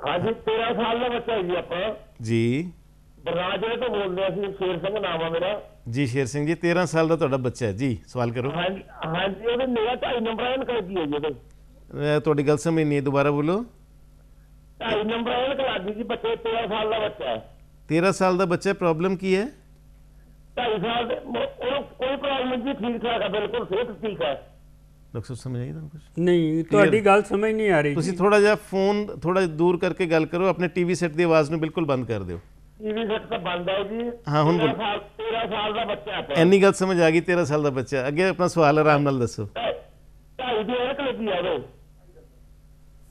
ਹਾਂਜੀ 13 ਸਾਲ ਦਾ ਬੱਚਾ ਹੈ ਜੀ ਆਪਾਂ।
ਜੀ।
ਬਰਨਾਲਾ ਜ਼ਿਲ੍ਹੇ ਤੋਂ ਬੋਲਦੇ ਅਸੀਂ ਸ਼ੇਰ ਸਿੰਘ ਨਾਮ ਆ ਮੇਰਾ।
ਜੀ ਸ਼ੇਰ ਸਿੰਘ ਜੀ 13 ਸਾਲ ਦਾ ਤੁਹਾਡਾ ਬੱਚਾ ਹੈ। ਜੀ ਸਵਾਲ ਕਰੋ।
ਹਾਂਜੀ ਹਾਂਜੀ ਉਹਦੇ ਮੇਰਾ ਢਾਈ ਨੰਬਰ ਐਨ ਕਰ ਕੀ ਹੈ ਜੀ
ਤੁਹਾਡੀ ਗੱਲ ਸਮਝ ਨਹੀਂ ਦੁਬਾਰਾ ਬੋਲੋ।
ਢਾਈ ਨੰਬਰ ਐਨ ਕਰ ਗਈ ਜੀ ਬੱਚੇ 13 ਸਾਲ ਦਾ ਬੱਚਾ ਹੈ
13 ਸਾਲ ਦਾ ਬੱਚਾ ਪ੍ਰੋਬਲਮ ਕੀ ਹੈ
ਢਾਈ ਸਾਲ ਦੇ ਮ- ਉਹਨੂੰ ਕੋਈ ਪ੍ਰੋਬਲਮ ਜੀ ਠੀਕ ਠਾਕ ਹੈ ਬਿਲਕੁਲ ਸਿਹਤ ਠੀਕ ਹੈ
ਡਾਕਟਰ ਸਾਹਿਬ ਸਮਝ ਆਈ ਤੁਹਾਨੂੰ ਕੁਝ
ਨਹੀਂ ਤੁਹਾਡੀ ਗੱਲ ਸਮਝ ਨਹੀਂ ਆ ਰਹੀ
ਤੁਸੀਂ
ਜੀ।
ਥੋੜਾ ਜਿਹਾ ਫੋਨ ਥੋੜਾ ਦੂਰ ਕਰਕੇ ਗੱਲ ਕਰੋ ਆਪਣੇ ਟੀਵੀ ਸੈੱਟ ਦੀ ਆਵਾਜ਼ ਨੂੰ ਬਿਲਕੁਲ ਬੰਦ ਕਰ ਦਿਓ
ਟੀਵੀ ਸੈੱਟ ਤਾਂ ਬੰਦ ਹੈ ਜੀ
ਹਾਂ, ਹੁਣ
13
ਬੋਲੋ।
ਸਾਲ 13 ਸਾਲ ਦਾ ਬੱਚਾ ਹੈ ਆਪਣਾ।
ਐਨੀ ਗੱਲ ਸਮਝ ਆ ਗਈ 13 ਸਾਲ ਦਾ ਬੱਚਾ ਅੱਗੇ ਆਪਣਾ ਸਵਾਲ ਆਰਾਮ ਨਾਲ ਦੱਸੋ
ਢਾਈ ਢਾਈ ਦੀ ਐਨਕ ਲੱਗੀ ਆ ਉਹਦੇ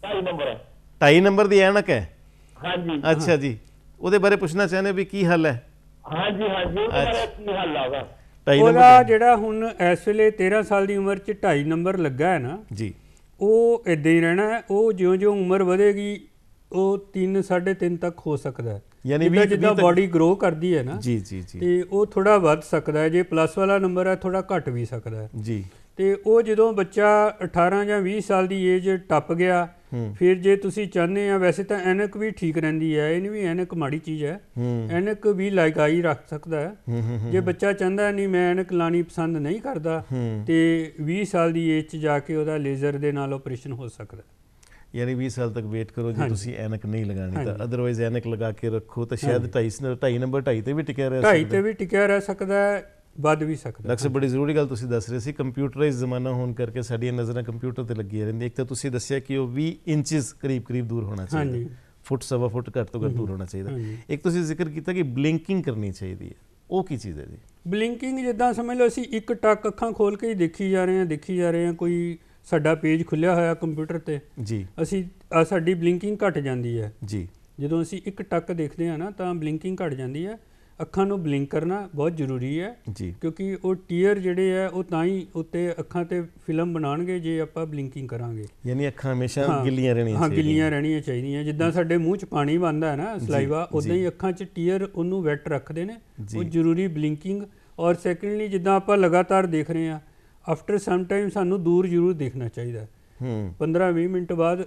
ਢਾਈ ਨੰਬਰ
ਢਾਈ ਨੰਬਰ ਦੀ ਐਨਕ ਹੈ?
ਹਾਂਜੀ।
ਅੱਛਾ ਜੀ। ਉਹਦੇ ਬਾਰੇ ਪੁੱਛਣਾ ਚਾਹੁੰਦੇ ਵੀ ਕੀ ਹੱਲ ਹੈ?
ਹਾਂਜੀ ਹਾਂਜੀ। ਉਹਦੇ ਬਾਰੇ ਕੀ ਹੱਲ ਆ ਉਹਦਾ
ਜਿਹੜਾ ਹੁਣ ਇਸ ਵੇਲੇ 13 ਸਾਲ ਦੀ ਉਮਰ 'ਚ 2.5 ਨੰਬਰ ਲੱਗਾ ਹੈ ਨਾ
ਜੀ।
ਉਹ ਇਦਾਂ ਹੀ ਰਹਿਣਾ ਹੈ। ਉਹ ਜਿਉਂ-ਜਿਉਂ ਉਮਰ ਵਧੇਗੀ ਉਹ 3 3.5 ਤੱਕ ਹੋ ਸਕਦਾ ਹੈ।
ਯਾਨੀ ਵੀਹ-
ਜਿੱਦਾਂ ਬਾਡੀ ਗਰੋ ਕਰਦੀ ਹੈ ਨਾ
ਜੀ ਜੀ ਜੀ।
ਤੇ ਉਹ ਥੋੜਾ ਵੱਧ ਸਕਦਾ ਹੈ। ਜੇ ਪਲੱਸ ਵਾਲਾ ਨੰਬਰ ਹੈ ਥੋੜਾ ਘਟ ਵੀ ਸਕਦਾ ਹੈ।
ਜੀ।
ਤੇ ਉਹ ਜਦੋਂ ਬੱਚਾ 18 ਜਾਂ 20 ਸਾਲ ਦੀ ਏਜ ਟੱਪ ਗਿਆ ਫਿਰ ਜੇ ਤੁਸੀਂ ਚਾਹੁੰਦੇ ਆ ਵੈਸੇ ਤਾਂ ਐਨਕ ਵੀ ਠੀਕ ਰਹਿੰਦੀ ਹੈ ਇਹ ਨਹੀਂ ਵੀ ਐਨਕ ਮਾੜੀ ਚੀਜ਼ ਹੈ। ਐਨਕ ਵੀ ਲਗਾਈ ਰੱਖ ਸਕਦਾ ਹੈ। ਜੇ ਬੱਚਾ ਚਾਹੁੰਦਾ ਨਹੀਂ ਮੈਂ ਐਨਕ ਲਾਣੀ ਪਸੰਦ ਨਹੀਂ ਕਰਦਾ ਤੇ 20 ਸਾਲ ਦੀ ਏਜ 'ਚ ਜਾ ਕੇ ਉਹਦਾ ਲੇਜ਼ਰ ਦੇ ਨਾਲ ਆਪਰੇਸ਼ਨ ਹੋ ਸਕਦਾ।
ਯਾਨੀ 20 ਸਾਲ ਤੱਕ ਵੇਟ ਕਰੋ ਜੇ। ਤੁਸੀਂ ਐਨਕ ਨਹੀਂ ਲਗਾਣੀ ਤਾਂ। ਅਦਰਵਾਈਜ਼ ਐਨਕ ਲਗਾ ਕੇ ਰੱਖੋ ਤਾਂ ਸ਼ਾਇਦ 2.5 2.5 ਨੰਬਰ 2.5 ਤੇ ਵੀ ਟਿਕਿਆ ਰਹਿ ਸਕਦਾ
ਤੇ ਵੀ ਟਿਕਿਆ ਰਹਿ ਸਕਦਾ ਵੱਧ ਵੀ ਸਕਦਾ।
ਡਾਕਟਰ ਬੜੀ ਜ਼ਰੂਰੀ ਗੱਲ ਤੁਸੀਂ ਦੱਸ ਰਹੇ ਸੀ ਕੰਪਿਊਟਰਾਈਜ਼ ਜ਼ਮਾਨਾ ਹੋਣ ਕਰਕੇ ਸਾਡੀਆਂ ਨਜ਼ਰਾਂ ਕੰਪਿਊਟਰ ਤੇ ਲੱਗੀਆਂ ਰਹਿੰਦੀਆਂ। ਇੱਕ ਤਾਂ ਤੁਸੀਂ ਦੱਸਿਆ ਕਿ ਉਹ 20 ਇੰਚਸ ਕਰੀਬ ਕਰੀਬ ਦੂਰ ਹੋਣਾ ਚਾਹੀਦਾ।
ਹਾਂਜੀ।
ਫੁੱਟ ਸਵਾ ਫੁੱਟ ਘੱਟ ਤੋਂ ਘੱਟ ਦੂਰ ਹੋਣਾ ਚਾਹੀਦਾ। ਇੱਕ ਤੁਸੀਂ ਜ਼ਿਕਰ ਕੀਤਾ ਕਿ ਬਲਿੰਕਿੰਗ ਕਰਨੀ ਚਾਹੀਦੀ ਹੈ। ਉਹ ਕੀ ਚੀਜ਼ ਹੈ ਜੀ?
ਬਲਿੰਕਿੰਗ ਜਿੱਦਾਂ ਸਮਝ ਲਓ ਅਸੀਂ ਇੱਕ ਟੱਕ ਅੱਖਾਂ ਖੋਲ ਕੇ ਹੀ ਦੇਖੀ ਜਾ ਰਹੇ ਹਾਂ ਦੇਖੀ ਜਾ ਰਹੇ ਹਾਂ ਕੋਈ ਸਾਡਾ ਪੇਜ ਖੁੱਲਿਆ ਹੋਇਆ ਕੰਪਿਊਟਰ ਤੇ।
ਜੀ।
ਅਸੀਂ ਸਾਡੀ ਬਲਿੰਕਿੰਗ ਘਟ ਜਾਂਦੀ ਹੈ।
ਜੀ।
ਜਦੋਂ ਅਸੀਂ ਇੱਕ ਟੱਕ ਦੇਖਦੇ ਹਾਂ ਨਾ ਤਾਂ ਬਲਿੰਕਿੰਗ ਘਟ ਜਾਂਦੀ ਹੈ। ਅੱਖਾਂ ਨੂੰ ਬਲਿੰਕ ਕਰਨਾ ਬਹੁਤ ਜ਼ਰੂਰੀ ਹੈ ਕਿਉਂਕਿ ਉਹ ਟੀਅਰ ਜਿਹੜੇ ਆ ਉਹ ਤਾਂ ਹੀ ਉੱਤੇ ਅੱਖਾਂ ਤੇ ਫਿਲਮ ਬਣਾਉਣਗੇ ਜੇ ਆਪਾਂ ਬਲਿੰਕਿੰਗ ਕਰਾਂਗੇ।
ਯਾਨੀ ਅੱਖਾਂ ਹਮੇਸ਼ਾ
ਹਾਂ,
ਗਿੱਲੀਆਂ ਰਹਿਣੀਆਂ
ਹਾਂ
ਚਾਹੀਦੀਆਂ।
ਗਿੱਲੀਆਂ ਰਹਿਣੀਆਂ ਚਾਹੀਦੀਆਂ। ਜਿੱਦਾਂ ਸਾਡੇ ਮੂੰਹ 'ਚ ਪਾਣੀ ਬੰਦਾ ਹੈ ਨਾ ਸਲਾਈਵਾ ਉਦਾਂ ਹੀ ਅੱਖਾਂ 'ਚ ਟੀਅਰ ਉਹਨੂੰ ਵੈਟ ਰੱਖਦੇ ਨੇ। ਉਹ ਜ਼ਰੂਰੀ ਬਲਿੰਕਿੰਗ ਔਰ ਸੈਕੰਡਲੀ ਜਿੱਦਾਂ ਆਪਾਂ ਲਗਾਤਾਰ ਦੇਖ ਰਹੇ ਹਾਂ ਆਫਟਰ ਸਮ ਟਾਈਮ ਸਾਨੂੰ ਦੂਰ ਜ਼ਰੂਰ ਦੇਖਣਾ ਚਾਹੀਦਾ ਹੈ।
ਹੂੰ।
15-20 ਮਿੰਟ ਬਾਅਦ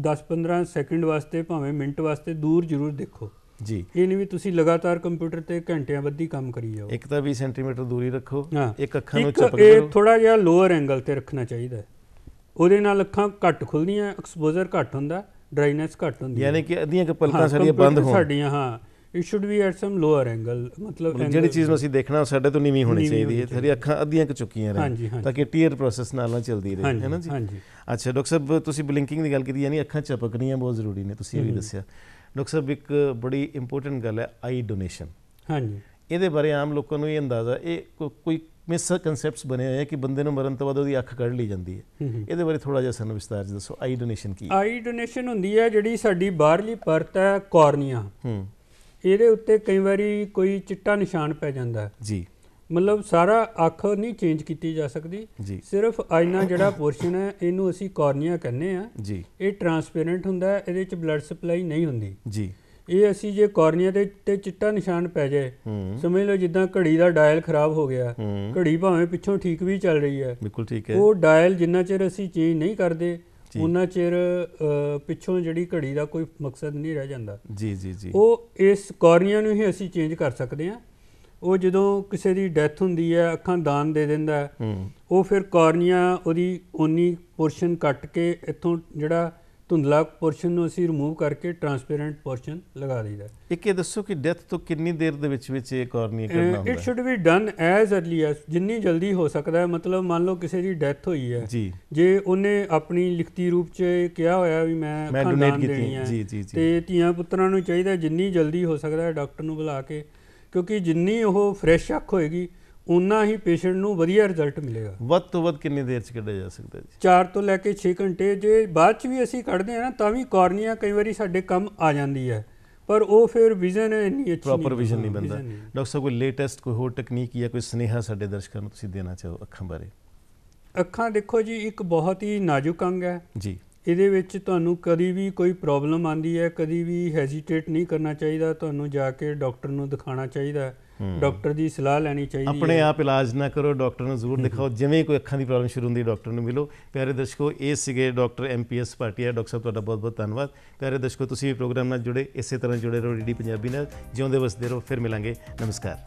10-15 ਸੈਕਿੰਡ ਵਾਸਤੇ ਭਾਵੇਂ ਮਿੰਟ ਵਾਸਤੇ ਦੂਰ ਜ਼ਰੂਰ ਦੇਖੋ।
ਜੀ।
ਇਹ ਨਹੀਂ ਵੀ ਤੁਸੀਂ ਲਗਾਤਾਰ ਕੰਪਿਊਟਰ ਤੇ ਘੰਟਿਆਂ ਬੱਧੀ ਕੰਮ ਕਰੀ ਜਾਓ।
ਇੱਕ ਤਾਂ 20 ਸੈਂਟੀਮੀਟਰ ਦੂਰੀ ਰੱਖੋ ਇੱਕ ਅੱਖਾਂ ਨੂੰ ਚਪਕ
ਇਹ
ਕਰੋ।
ਥੋੜਾ ਜਿਹਾ ਲੋਅਰ ਐਂਗਲ ਤੇ ਰੱਖਣਾ ਚਾਹੀਦਾ ਹੈ। ਉਹਦੇ ਨਾਲ ਅੱਖਾਂ ਘੱਟ ਖੁੱਲਦੀਆਂ ਐਕਸਪੋਜ਼ਰ ਘੱਟ ਹੁੰਦਾ ਡਰਾਈਨੈਸ ਘੱਟ ਹੁੰਦੀ ਹੈ।
ਯਾਨੀ ਕਿ ਅੱਧੀਆਂ ਕੁ ਪਲਕਾਂ ਸਾਡੀਆਂ ਬੰਦ ਹੋਣ।
ਸਾਡੀਆਂ ਹਾਂ। It should be at some lower angle ਮਤਲਬ
ਜਿਹੜੀ ਚੀਜ਼ ਨੂੰ ਅਸੀਂ ਦੇਖਣਾ ਉਹ ਸਾਡੇ ਤੋਂ ਨੀਵੀਂ ਹੋਣੀ ਚਾਹੀਦੀ ਹੈ। ਤੇਰੀ ਅੱਖਾਂ ਅੱਧੀਆਂ ਕੁ ਚੁੱਕੀਆਂ ਰਹਿਣ। ਤਾਂ ਕਿ ਟੀਅਰ ਪ੍ਰੋਸੈਸ ਨਾਲ ਨਾ ਚੱਲਦੀ ਰਹੇ ਹੈ ਨਾ ਜੀ? ਅੱਛਾ ਡਾਕਟਰ ਸਾਹਿਬ ਤੁਸੀਂ ਬਲਿੰਕਿੰਗ ਦੀ ਗੱਲ ਕੀਤੀ ਯਾਨੀ ਅੱਖਾਂ ਝਪਕਣੀਆਂ ਬਹੁਤ ਜ਼ਰੂਰੀ ਨੇ ਤੁਸੀਂ ਇਹ ਵੀ। ਦੱਸਿਆ। ਡਾਕਟਰ ਸਾਹਿਬ ਇੱਕ ਬੜੀ ਇੰਪੋਰਟੈਂਟ ਗੱਲ ਹੈ ਆਈ ਡੋਨੇਸ਼ਨ
ਹਾਂਜੀ।
ਇਹਦੇ ਬਾਰੇ ਆਮ ਲੋਕਾਂ ਨੂੰ ਇਹ ਅੰਦਾਜ਼ਾ ਇਹ ਕੋਈ ਮਿਸਕਨਸੈਪਟਸ ਬਣੇ ਹੋਏ ਆ ਕਿ ਬੰਦੇ ਨੂੰ ਮਰਨ ਤੋਂ ਬਾਅਦ ਉਹਦੀ ਅੱਖ ਕੱਢ ਲਈ ਜਾਂਦੀ ਹੈ। ਇਹਦੇ ਬਾਰੇ ਥੋੜਾ ਜਿਹਾ ਸਾਨੂੰ ਵਿਸਤਾਰ ਚ ਦੱਸੋ ਆਈ ਡੋਨੇਸ਼ਨ ਕੀ ਹੈ?
ਆਈ ਡੋਨੇਸ਼ਨ ਹੁੰਦੀ ਹੈ ਜਿਹੜੀ ਸਾਡੀ ਬਾਹਰਲੀ ਪਰਤ ਹੈ ਕਾਰਨੀਆ।
ਹੂੰ।
ਇਹਦੇ ਉੱਤੇ ਕਈ ਵਾਰੀ ਕੋਈ ਚਿੱਟਾ ਨਿਸ਼ਾਨ ਪੈ ਜਾਂਦਾ ਹੈ।
ਜੀ।
ਮਤਲਬ ਸਾਰਾ ਅੱਖ ਨਹੀਂ ਚੇਂਜ ਕੀਤੀ ਜਾ ਸਕਦੀ। ਸਿਰਫ ਆਇਨਾ ਜਿਹੜਾ ਪੋਰਸ਼ਨ ਹੈ ਇਹਨੂੰ ਅਸੀਂ ਕਾਰਨੀਆ ਕਹਿੰਦੇ ਆ
ਜੀ।
ਇਹ ਟਰਾਂਸਪੇਰੈਂਟ ਹੁੰਦਾ ਹੈ ਇਹਦੇ ਚ ਬਲੱਡ ਸਪਲਾਈ ਨਹੀਂ ਹੁੰਦੀ।
ਜੀ।
ਇਹ ਅਸੀਂ ਜੇ ਕਾਰਨੀਆ ਦੇ ਤੇ ਚਿੱਟਾ ਨਿਸ਼ਾਨ ਪੈ ਜਾਏ ਸਮਝ ਲਓ ਜਿੱਦਾਂ ਘੜੀ ਦਾ ਡਾਇਲ ਖਰਾਬ ਹੋ ਗਿਆ। ਘੜੀ ਭਾਵੇਂ ਪਿੱਛੋਂ ਠੀਕ ਵੀ ਚੱਲ ਰਹੀ ਹੈ।
ਬਿਲਕੁਲ ਠੀਕ ਹੈ।
ਉਹ ਡਾਇਲ ਜਿੰਨਾ ਚਿਰ ਅਸੀਂ ਚੇਂਜ ਨਹੀਂ ਕਰਦੇ। ਉਹਨਾਂ ਚਿਰ ਪਿੱਛੋਂ ਜਿਹੜੀ ਘੜੀ ਦਾ ਕੋਈ ਮਕਸਦ ਨਹੀਂ ਰਹਿ ਜਾਂਦਾ।
ਜੀ ਜੀ ਜੀ।
ਉਹ ਇਸ ਕਾਰਨੀਆ ਨੂੰ ਹੀ ਅਸੀਂ ਚੇਂਜ ਕਰ ਸਕਦੇ ਹਾਂ। ਉਹ ਜਦੋਂ ਕਿਸੇ ਦੀ ਡੈਥ ਹੁੰਦੀ ਹੈ ਅੱਖਾਂ ਦਾਨ ਦੇ ਦਿੰਦਾ ਹੈ, ਉਹ ਫਿਰ ਕਾਰਨੀਆ ਉਹਦੀ ਉਨੀ ਪੋਰਸ਼ਨ ਕੱਟ ਕੇ ਇੱਥੋਂ ਜਿਹੜਾ ਧੁੰਦਲਾ ਪੋਰਸ਼ਨ ਨੂੰ ਅਸੀਂ ਰਿਮੂਵ ਕਰਕੇ ਟਰਾਂਸਪੇਰੈਂਟ ਪੋਰਸ਼ਨ ਲਗਾ ਦਈਦਾ
ਇੱਕ ਇਹ ਦੱਸੋ ਕਿ ਡੈਥ ਤੋਂ ਕਿੰਨੀ ਦੇਰ ਦੇ ਵਿੱਚ ਵਿੱਚ ਇਹ ਕਾਰਨੀਆ ਕਰਨਾ
ਇਟ
ਹੁੰਦਾ ਹੈ?
Should be done as early as ਜਿੰਨੀ ਜਲਦੀ ਹੋ ਸਕਦਾ ਹੈ ਮਤਲਬ ਮੰਨ ਲਓ ਕਿਸੇ ਦੀ ਡੈਥ ਹੋਈ ਹੈ।
ਜੀ।
ਜੇ ਉਹਨੇ ਆਪਣੀ ਲਿਖਤੀ ਰੂਪ 'ਚ ਕਿਹਾ ਹੋਇਆ ਵੀ ਮੈਂ
ਮੈਂ
ਦਾਨ
ਕੀਤੀ,
ਦੇਣੀਆਂ
ਜੀ, ਜੀ, ਜੀ।
ਤੇ ਧੀਆਂ ਪੁੱਤਰਾਂ ਨੂੰ ਚਾਹੀਦਾ ਜਿੰਨੀ ਜਲਦੀ ਹੋ ਸਕਦਾ ਹੈ ਡਾਕਟਰ ਨੂੰ ਬੁਲਾ ਕੇ ਕਿਉਂਕਿ ਜਿੰਨੀ ਉਹ ਫਰੈਸ਼ ਅੱਖ ਹੋਏਗੀ ਉਨਾ ਹੀ ਪੇਸ਼ੈਂਟ ਨੂੰ ਵਧੀਆ ਰਿਜ਼ਲਟ ਮਿਲੇਗਾ।
ਵੱਧ ਤੋਂ ਵੱਧ ਕਿੰਨੀ ਦੇਰ ਚ ਕੱਢਿਆ ਜਾ ਸਕਦਾ ਜੀ?
4 ਤੋਂ ਲੈ ਕੇ 6 ਘੰਟੇ ਜੇ ਬਾਅਦ 'ਚ ਵੀ ਅਸੀਂ ਕੱਢਦੇ ਹਾਂ ਨਾ ਤਾਂ ਵੀ ਕਾਰਨੀਆ ਕਈ ਵਾਰੀ ਸਾਡੇ ਕੰਮ ਆ ਜਾਂਦੀ ਹੈ। ਪਰ ਉਹ ਫਿਰ ਵਿਜ਼ਨ ਇੰਨੀ ਅੱਛੀ
ਪ੍ਰੋਪਰ ਵਿਜ਼ਨ ਨਹੀਂ
ਨਹੀਂ।
ਡਾਕਟਰ ਸਾਹਿਬ ਕੋਈ ਲੇਟੈਸਟ ਕੋਈ ਹੋਰ ਟੈਕਨੀਕ ਜਾਂ ਕੋਈ ਸੁਨੇਹਾ ਸਾਡੇ ਦਰਸ਼ਕਾਂ ਨੂੰ ਤੁਸੀਂ ਦੇਣਾ ਚਾਹੋ ਅੱਖਾਂ ਬਾਰੇ?
ਅੱਖਾਂ ਦੇਖੋ ਜੀ ਇੱਕ ਬਹੁਤ ਹੀ ਨਾਜ਼ੁਕ ਅੰਗ ਹੈ।
ਜੀ।
ਇਹਦੇ ਵਿੱਚ ਤੁਹਾਨੂੰ ਕਦੀ ਵੀ ਕੋਈ ਪ੍ਰੋਬਲਮ ਆਂਦੀ ਹੈ ਕਦੀ ਵੀ ਹੈਜ਼ਿਟੇਟ ਨਹੀਂ ਕਰਨਾ ਚਾਹੀਦਾ ਤੁਹਾਨੂੰ ਜਾ ਕੇ ਡਾਕਟਰ ਨੂੰ ਦਿਖਾਉਣਾ ਚਾਹੀਦਾ। ਡਾਕਟਰ ਦੀ ਸਲਾਹ ਲੈਣੀ ਚਾਹੀਦੀ
ਆਪਣੇ
ਹੈ।
ਆਪ ਇਲਾਜ ਨਾ ਕਰੋ ਡਾਕਟਰ ਨੂੰ ਜ਼ਰੂਰ ਦਿਖਾਓ ਜਿਵੇਂ ਕੋਈ ਅੱਖਾਂ ਦੀ ਪ੍ਰੋਬਲਮ ਸ਼ੁਰੂ ਹੁੰਦੀ ਡਾਕਟਰ ਨੂੰ ਮਿਲੋ। ਪਿਆਰੇ ਦਰਸ਼ਕੋ ਇਹ ਸੀਗੇ ਡਾਕਟਰ ਐਮਪੀਐਸ ਭਾਟੀਆ ਡਾਕਟਰ ਸਾਹਿਬ ਤੁਹਾਡਾ ਬਹੁਤ ਬਹੁਤ ਧੰਨਵਾਦ। ਪਿਆਰੇ ਦਰਸ਼ਕੋ ਤੁਸੀਂ ਵੀ ਪ੍ਰੋਗਰਾਮ ਨਾਲ ਜੁੜੇ ਇਸੇ ਤਰ੍ਹਾਂ ਜੁੜੇ ਰਹੋ ਡੀਡੀ ਪੰਜਾਬੀ ਨਾਲ। ਜਿਉਂਦੇ ਵਸਦੇ ਰਹੋ ਫਿਰ ਮਿਲਾਂਗੇ।
ਨਮਸਕਾਰ।